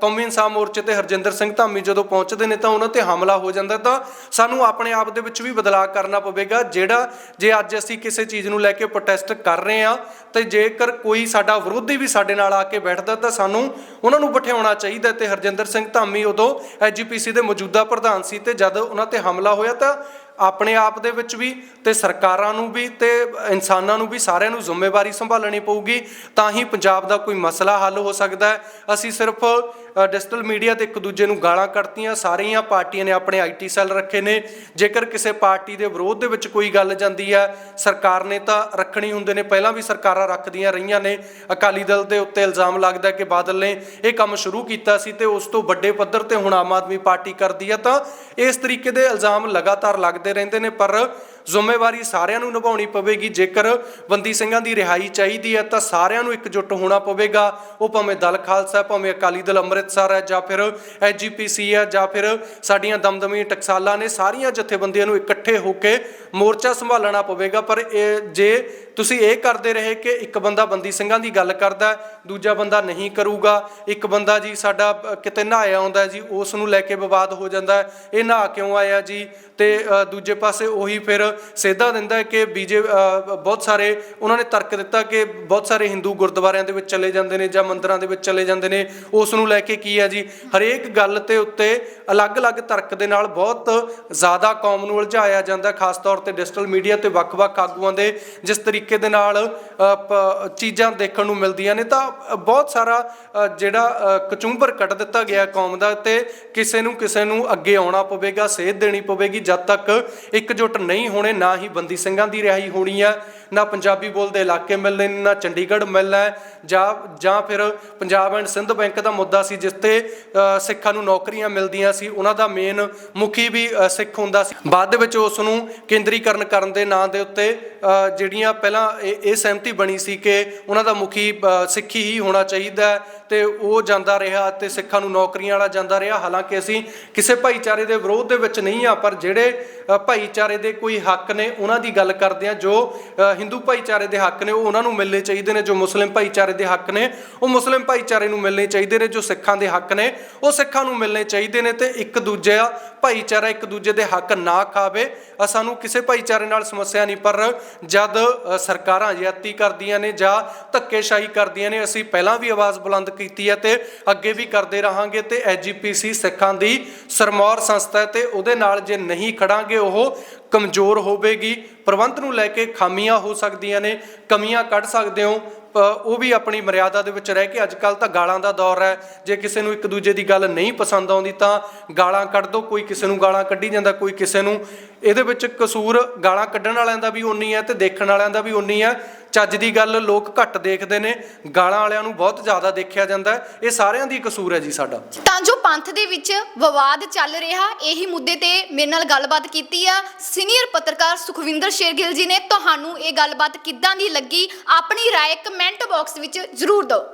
[SPEAKER 2] ਕੌਮੀ ਇਨਸਾਫ ਮੋਰਚੇ ਤੇ ਹਰਜਿੰਦਰ ਸਿੰਘ ਧਾਮੀ ਜਦੋਂ ਪਹੁੰਚਦੇ ਨੇ ਤਾਂ ਉਹਨਾਂ ਤੇ ਹਮਲਾ ਹੋ ਜਾਂਦਾ ਤਾਂ ਸਾਨੂੰ ਆਪਣੇ ਆਪ ਦੇ ਵਿੱਚ ਵੀ ਬਦਲਾਅ ਕਰਨਾ ਪਵੇਗਾ, ਜਿਹੜਾ ਜੇ ਅੱਜ ਅਸੀਂ ਕਿਸੇ ਚੀਜ਼ ਨੂੰ ਲੈ ਕੇ ਪ੍ਰੋਟੈਸਟ ਕਰ ਰਹੇ ਹਾਂ, ਤੇ ਜੇਕਰ ਕੋਈ ਸਾਡਾ ਵਿਰੋਧੀ ਵੀ ਸਾਡੇ ਨਾਲ ਆ ਕੇ ਬੈਠਦਾ ਤਾਂ ਸਾਨੂੰ ਉਹਨਾਂ ਨੂੰ ਬਿਠਾਉਣਾ ਚਾਹੀਦਾ ਤੇ ਹਰਜਿੰਦਰ ਸਿੰਘ ਧਾਮੀ ਉਦੋਂ ਐਜੀਪੀਸੀ ਦੇ ਮੌਜੂਦਾ ਪ੍ਰਧਾਨ ਸੀ ਤੇ ਜਦ ਉਹਨਾਂ ਤੇ ਹਮਲਾ ਹੋਇਆ ਤਾਂ ਆਪਣੇ ਆਪ ਦੇ ਵਿੱਚ ਵੀ ਤੇ ਸਰਕਾਰਾਂ ਨੂੰ ਵੀ ਤੇ ਇਨਸਾਨਾਂ ਨੂੰ ਵੀ ਸਾਰਿਆਂ ਨੂੰ ਜ਼ਿੰਮੇਵਾਰੀ ਸੰਭਾਲਣੀ ਪਊਗੀ। ਤਾਂ ਹੀ ਪੰਜਾਬ ਦਾ ਕੋਈ ਮਸਲਾ ਹੱਲ ਹੋ ਸਕਦਾ ਹੈ। ਅਸੀਂ ਸਿਰਫ ਡਿਜੀਟਲ ਮੀਡੀਆ ਤੇ ਇੱਕ ਦੂਜੇ ਨੂੰ ਗਾਲਾਂ ਕੱਢਤੀਆਂ। ਸਾਰੀਆਂ ਪਾਰਟੀਆਂ ਨੇ ਆਪਣੇ ਆਈਟੀ ਸੈੱਲ ਰੱਖੇ ਨੇ। ਜੇਕਰ ਕਿਸੇ ਪਾਰਟੀ ਦੇ ਵਿਰੋਧ ਦੇ ਵਿੱਚ ਕੋਈ ਗੱਲ ਜਾਂਦੀ ਹੈ, ਸਰਕਾਰ ਨੇ ਤਾਂ ਰੱਖਣੀ ਹੁੰਦੇ ਨੇ। ਪਹਿਲਾਂ ਵੀ ਸਰਕਾਰਾਂ ਰੱਖਦੀਆਂ ਰਹੀਆਂ ਨੇ। ਅਕਾਲੀ ਦਲ ਦੇ ਉੱਤੇ ਇਲਜ਼ਾਮ ਲੱਗਦਾ ਕਿ ਬਾਦਲ ਨੇ ਇਹ ਕੰਮ ਸ਼ੁਰੂ ਕੀਤਾ ਸੀ ਤੇ ਉਸ ਤੋਂ ਵੱਡੇ ਪੱਧਰ ਤੇ ਹੁਣ ਆਮ ਆਦਮੀ ਪਾਰਟੀ ਕਰਦੀ ਹੈ। ਤਾਂ ਇਸ ਤਰੀਕੇ ਦੇ ਇਲਜ਼ਾਮ ਲਗਾਤਾਰ ਲੱਗਦੇ ਰਹਿੰਦੇ ਨੇ। ਪਰ ਜ਼ਿੰਮੇਵਾਰੀ ਸਾਰਿਆਂ ਨੂੰ ਨਿਭਾਉਣੀ ਪਵੇਗੀ। ਜੇਕਰ ਬੰਦੀ ਸਿੰਘਾਂ ਦੀ ਰਿਹਾਈ ਚਾਹੀਦੀ ਹੈ ਤਾਂ ਸਾਰਿਆਂ ਨੂੰ ਇਕਜੁੱਟ ਹੋਣਾ ਪਵੇਗਾ। ਉਹ ਭਾਵੇਂ ਦਲ ਖਾਲਸਾ ਹੈ, ਭਾਵੇਂ ਅਕਾਲੀ ਦਲ ਅੰਮ੍ਰਿਤਸਰ ਹੈ ਜਾਂ ਫਿਰ ਐਜੀਪੀਸੀ ਹੈ ਜਾਂ ਫਿਰ ਸਾਡੀਆਂ ਦਮਦਮੀ ਟਕਸਾਲਾਂ ਨੇ ਸਾਰੀਆਂ ਜਥੇਬੰਦੀਆਂ ਨੂੰ ਇਕੱਠੇ ਹੋ ਕੇ ਮੋਰਚਾ ਸੰਭਾਲਣਾ ਪਵੇਗਾ। ਪਰ ਇਹ ਜੇ ਤੁਸੀਂ ਇਹ ਕਰਦੇ ਰਹੇ ਕਿ ਇੱਕ ਬੰਦਾ ਬੰਦੀ ਸਿੰਘਾਂ ਦੀ ਗੱਲ ਕਰਦਾ ਦੂਜਾ ਬੰਦਾ ਨਹੀਂ ਕਰੂਗਾ। ਇੱਕ ਬੰਦਾ ਜੀ ਸਾਡਾ ਕਿਤੇ ਨਹਾਇਆ ਆਉਂਦਾ ਜੀ ਉਸ ਨੂੰ ਲੈ ਕੇ ਵਿਵਾਦ ਹੋ ਜਾਂਦਾ। ਇਹ ਨਹਾ ਕਿਉਂ ਆਇਆ ਜੀ? ਤੇ ਦੂਜੇ ਪਾਸੇ ਉਹੀ ਫਿਰ ਸੇਧਾ ਦਿੰਦਾ ਕਿ ਬੀਜੇ ਅ, ਬਹੁਤ ਸਾਰੇ ਉਹਨਾਂ ਨੇ ਤਰਕ ਦਿੱਤਾ ਕਿ ਬਹੁਤ ਸਾਰੇ ਹਿੰਦੂ ਗੁਰਦੁਆਰਿਆਂ ਦੇ ਵਿੱਚ ਚਲੇ ਜਾਂਦੇ ਨੇ ਜਾਂ ਮੰਦਿਰਾਂ ਦੇ ਵਿੱਚ ਚਲੇ ਜਾਂਦੇ ਨੇ। ਉਸ ਨੂੰ ਲੈ ਕੇ ਕੀ ਹੈ ਜੀ? ਹਰੇਕ ਗੱਲ ਤੇ ਉੱਤੇ ਅਲੱਗ-ਅਲੱਗ ਤਰਕ ਦੇ ਨਾਲ ਬਹੁਤ ਜ਼ਿਆਦਾ ਕੌਮ ਨੂੰ ਉਲਝਾਇਆ ਜਾਂਦਾ ਖਾਸ ਤੌਰ ਤੇ ਡਿਜੀਟਲ ਮੀਡੀਆ ਤੇ ਵੱਖ-ਵੱਖ ਆਗੂਆਂ ਦੇ। ਜਿਸ ਤਰੀਕੇ ਤਰੀਕੇ ਦੇ ਨਾਲ ਅ, ਚੀਜ਼ਾਂ ਦੇਖਣ ਨੂੰ ਮਿਲਦੀਆਂ ਨੇ ਤਾਂ ਬਹੁਤ ਸਾਰਾ ਜਿਹੜਾ ਅ, ਕਚੂੰਬਰ ਕੱਢ ਦਿੱਤਾ ਗਿਆ ਕੌਮ ਦਾ ਤੇ ਕਿਸੇ ਨੂੰ ਕਿਸੇ ਨੂੰ ਅੱਗੇ ਆਉਣਾ ਪਵੇਗਾ ਸੇਧ ਦੇਣੀ ਪਵੇਗੀ ਜਦ ਤੱਕ ਇਕਜੁੱਟ ਨਹੀਂ ਹੋਣੇ ਨਾ ਹੀ ਬੰਦੀ ਸਿੰਘਾਂ ਦੀ ਰਿਹਾਈ ਹੋਣੀ ਹੈ ਨਾ ਪੰਜਾਬੀ ਬੋਲਦੇ ਇਲਾਕੇ ਮਿਲਣੇ ਨੇ, ਨਾ ਚੰਡੀਗੜ੍ਹ ਮਿਲਣਾ। ਜਾਂ ਜਾਂ ਫਿਰ ਪੰਜਾਬ ਐਂਡ ਸਿੰਧ ਬੈਂਕ ਦਾ ਮੁੱਦਾ ਸੀ ਜਿਸ ਤੇ ਸਿੱਖਾਂ ਨੂੰ ਨੌਕਰੀਆਂ ਮਿਲਦੀਆਂ ਸੀ। ਉਹਨਾਂ ਦਾ ਮੇਨ ਮੁਖੀ ਵੀ ਸਿੱਖ ਹੁੰਦਾ ਸੀ। ਬਾਅਦ ਦੇ ਵਿੱਚ ਉਸ ਨੂੰ ਕੇਂਦਰੀਕਰਨ ਕਰਨ ਦੇ ਨਾਂ ਦੇ ਉੱਤੇ ਜਿਹੜੀਆਂ ਪਹਿਲਾਂ ਇਹ ਇਹ ਸਹਿਮਤੀ ਬਣੀ ਸੀ ਕਿ ਉਹਨਾਂ ਦਾ ਮੁਖੀ ਸਿੱਖੀ ਹੀ ਹੋਣਾ ਚਾਹੀਦਾ ਹੈ ਤੇ ਉਹ ਜਾਂਦਾ ਰਿਹਾ ਤੇ ਸਿੱਖਾਂ ਨੂੰ ਨੌਕਰੀਆਂ ਵਾਲਾ ਜਾਂਦਾ ਰਿਹਾ। ਹਾਲਾਂਕਿ ਅਸੀਂ ਕਿਸੇ ਭਾਈਚਾਰੇ ਦੇ ਵਿਰੋਧ ਦੇ ਵਿੱਚ ਨਹੀਂ ਆ ਪਰ ਜਿਹੜੇ ਭਾਈਚਾਰੇ ਦੇ ਕੋਈ ਹੱਕ ਨੇ ਉਹਨਾਂ ਦੀ ਗੱਲ ਕਰਦੇ ਆ ਜੋ ਹਿੰਦੂ ਭਾਈਚਾਰੇ ਦੇ ਹੱਕ ਨੇ, ਉਹ ਉਹਨਾਂ ਨੂੰ ਮਿਲਣੇ ਚਾਹੀਦੇ ਨੇ, ਜੋ ਮੁਸਲਿਮ ਭਾਈਚਾਰੇ ਦੇ ਹੱਕ ਨੇ, ਉਹ ਮੁਸਲਿਮ ਭਾਈਚਾਰੇ ਨੂੰ ਮਿਲਣੇ ਚਾਹੀਦੇ ਨੇ, ਜੋ ਸਿੱਖਾਂ ਦੇ ਹੱਕ ਨੇ, ਉਹ ਸਿੱਖਾਂ ਨੂੰ ਮਿਲਣੇ ਚਾਹੀਦੇ ਨੇ ਤੇ ਇੱਕ ਦੂਜੇ ਭਾਈਚਾਰਾ, ਇੱਕ ਦੂਜੇ ਦੇ ਹੱਕ ਨਾ ਖਾਵੇ। ਸਾਨੂੰ ਕਿਸੇ ਭਾਈਚਾਰੇ ਨਾਲ ਸਮੱਸਿਆ ਨਹੀਂ, ਪਰ ਜਦ ਸਰਕਾਰਾਂ ਜ਼ਿਆਦਤੀ ਕਰਦੀਆਂ ਨੇ ਜਾਂ ਧੱਕੇਸ਼ਾਹੀ ਕਰਦੀਆਂ ਨੇ, ਅਸੀਂ ਪਹਿਲਾਂ ਵੀ ਆਵਾਜ਼ ਬੁਲੰਦ ਕੀਤੀ ਹੈ ਤੇ ਅੱਗੇ ਵੀ ਕਰਦੇ ਰਹਾਂਗੇ ਤੇ ਐਜੀਪੀਸੀ ਸਿੱਖਾਂ ਦੀ ਸਰਮੌਰ ਸੰਸਥਾ ਤੇ ਉਹਦੇ ਨਾਲ ਜੇ ਨਹੀਂ ਖੜਾਂਗੇ, ਉਹ ਕਮਜ਼ੋਰ ਹੋਵੇਗੀ, ਪ੍ਰਬੰਧ ਨੂੰ ਲੈ ਕੇ ਖਾਮੀਆਂ ਹੋ ਸਕਦੀਆਂ ਨੇ, ਕਮੀਆਂ ਕੱਢ ਸਕਦੇ ਹੋ ਉਹ ਵੀ ਆਪਣੀ ਮਰਿਆਦਾ ਦੇ ਵਿੱਚ ਰਹਿ ਕੇ ਅੱਜ ਕੱਲ ਤਾਂ ਗਾਲਾਂ ਦਾ ਦੌਰ ਹੈ। ਜੇ ਕਿਸੇ ਨੂੰ ਇੱਕ ਦੂਜੇ ਦੀ ਗੱਲ ਨਹੀਂ ਪਸੰਦ ਆਉਂਦੀ ਤਾਂ ਗਾਲਾਂ ਕੱਢ ਦੋ, ਕੋਈ ਕਿਸੇ ਨੂੰ ਗਾਲਾਂ ਕੱਢੀ ਜਾਂਦਾ, ਕੋਈ ਕਿਸੇ ਨੂੰ ਇਹਦੇ ਵਿੱਚ ਕਸੂਰ ਗਾਲਾਂ ਕੱਢਣ ਵਾਲਿਆਂ ਦਾ ਵੀ ਉਨੀ ਹੈ ਤੇ ਦੇਖਣ ਵਾਲਿਆਂ ਦਾ ਵੀ ਉਨੀ ਹੈ ਚੱਜ ਦੀ ਗੱਲ ਲੋਕ ਘੱਟ ਦੇਖਦੇ ਨੇ ਗਾਲਾਂ ਵਾਲਿਆਂ ਨੂੰ ਬਹੁਤ ਜ਼ਿਆਦਾ ਦੇਖਿਆ ਜਾਂਦਾ ਹੈ ਇਹ ਸਾਰਿਆਂ ਦੀ ਕਸੂਰ ਹੈ ਜੀ ਸਾਡਾ
[SPEAKER 1] ਤਾਂ ਜੋ ਪੰਥ ਦੇ ਵਿੱਚ ਵਿਵਾਦ ਚੱਲ ਰਿਹਾ ਇਹੀ ਮੁੱਦੇ ਤੇ ਮੇਰੇ ਨਾਲ ਗੱਲਬਾਤ ਕੀਤੀ ਆ ਸੀਨੀਅਰ ਪੱਤਰਕਾਰ ਸੁਖਵਿੰਦਰ ਸ਼ੇਰਗਿੱਲ ਜੀ ਨੇ ਤੁਹਾਨੂੰ ਇਹ ਗੱਲਬਾਤ ਕਿੱਦਾਂ ਦੀ ਲੱਗੀ ਆਪਣੀ رائے ਕਮੈਂਟ ਬਾਕਸ ਵਿੱਚ ਜ਼ਰੂਰ ਦਿਓ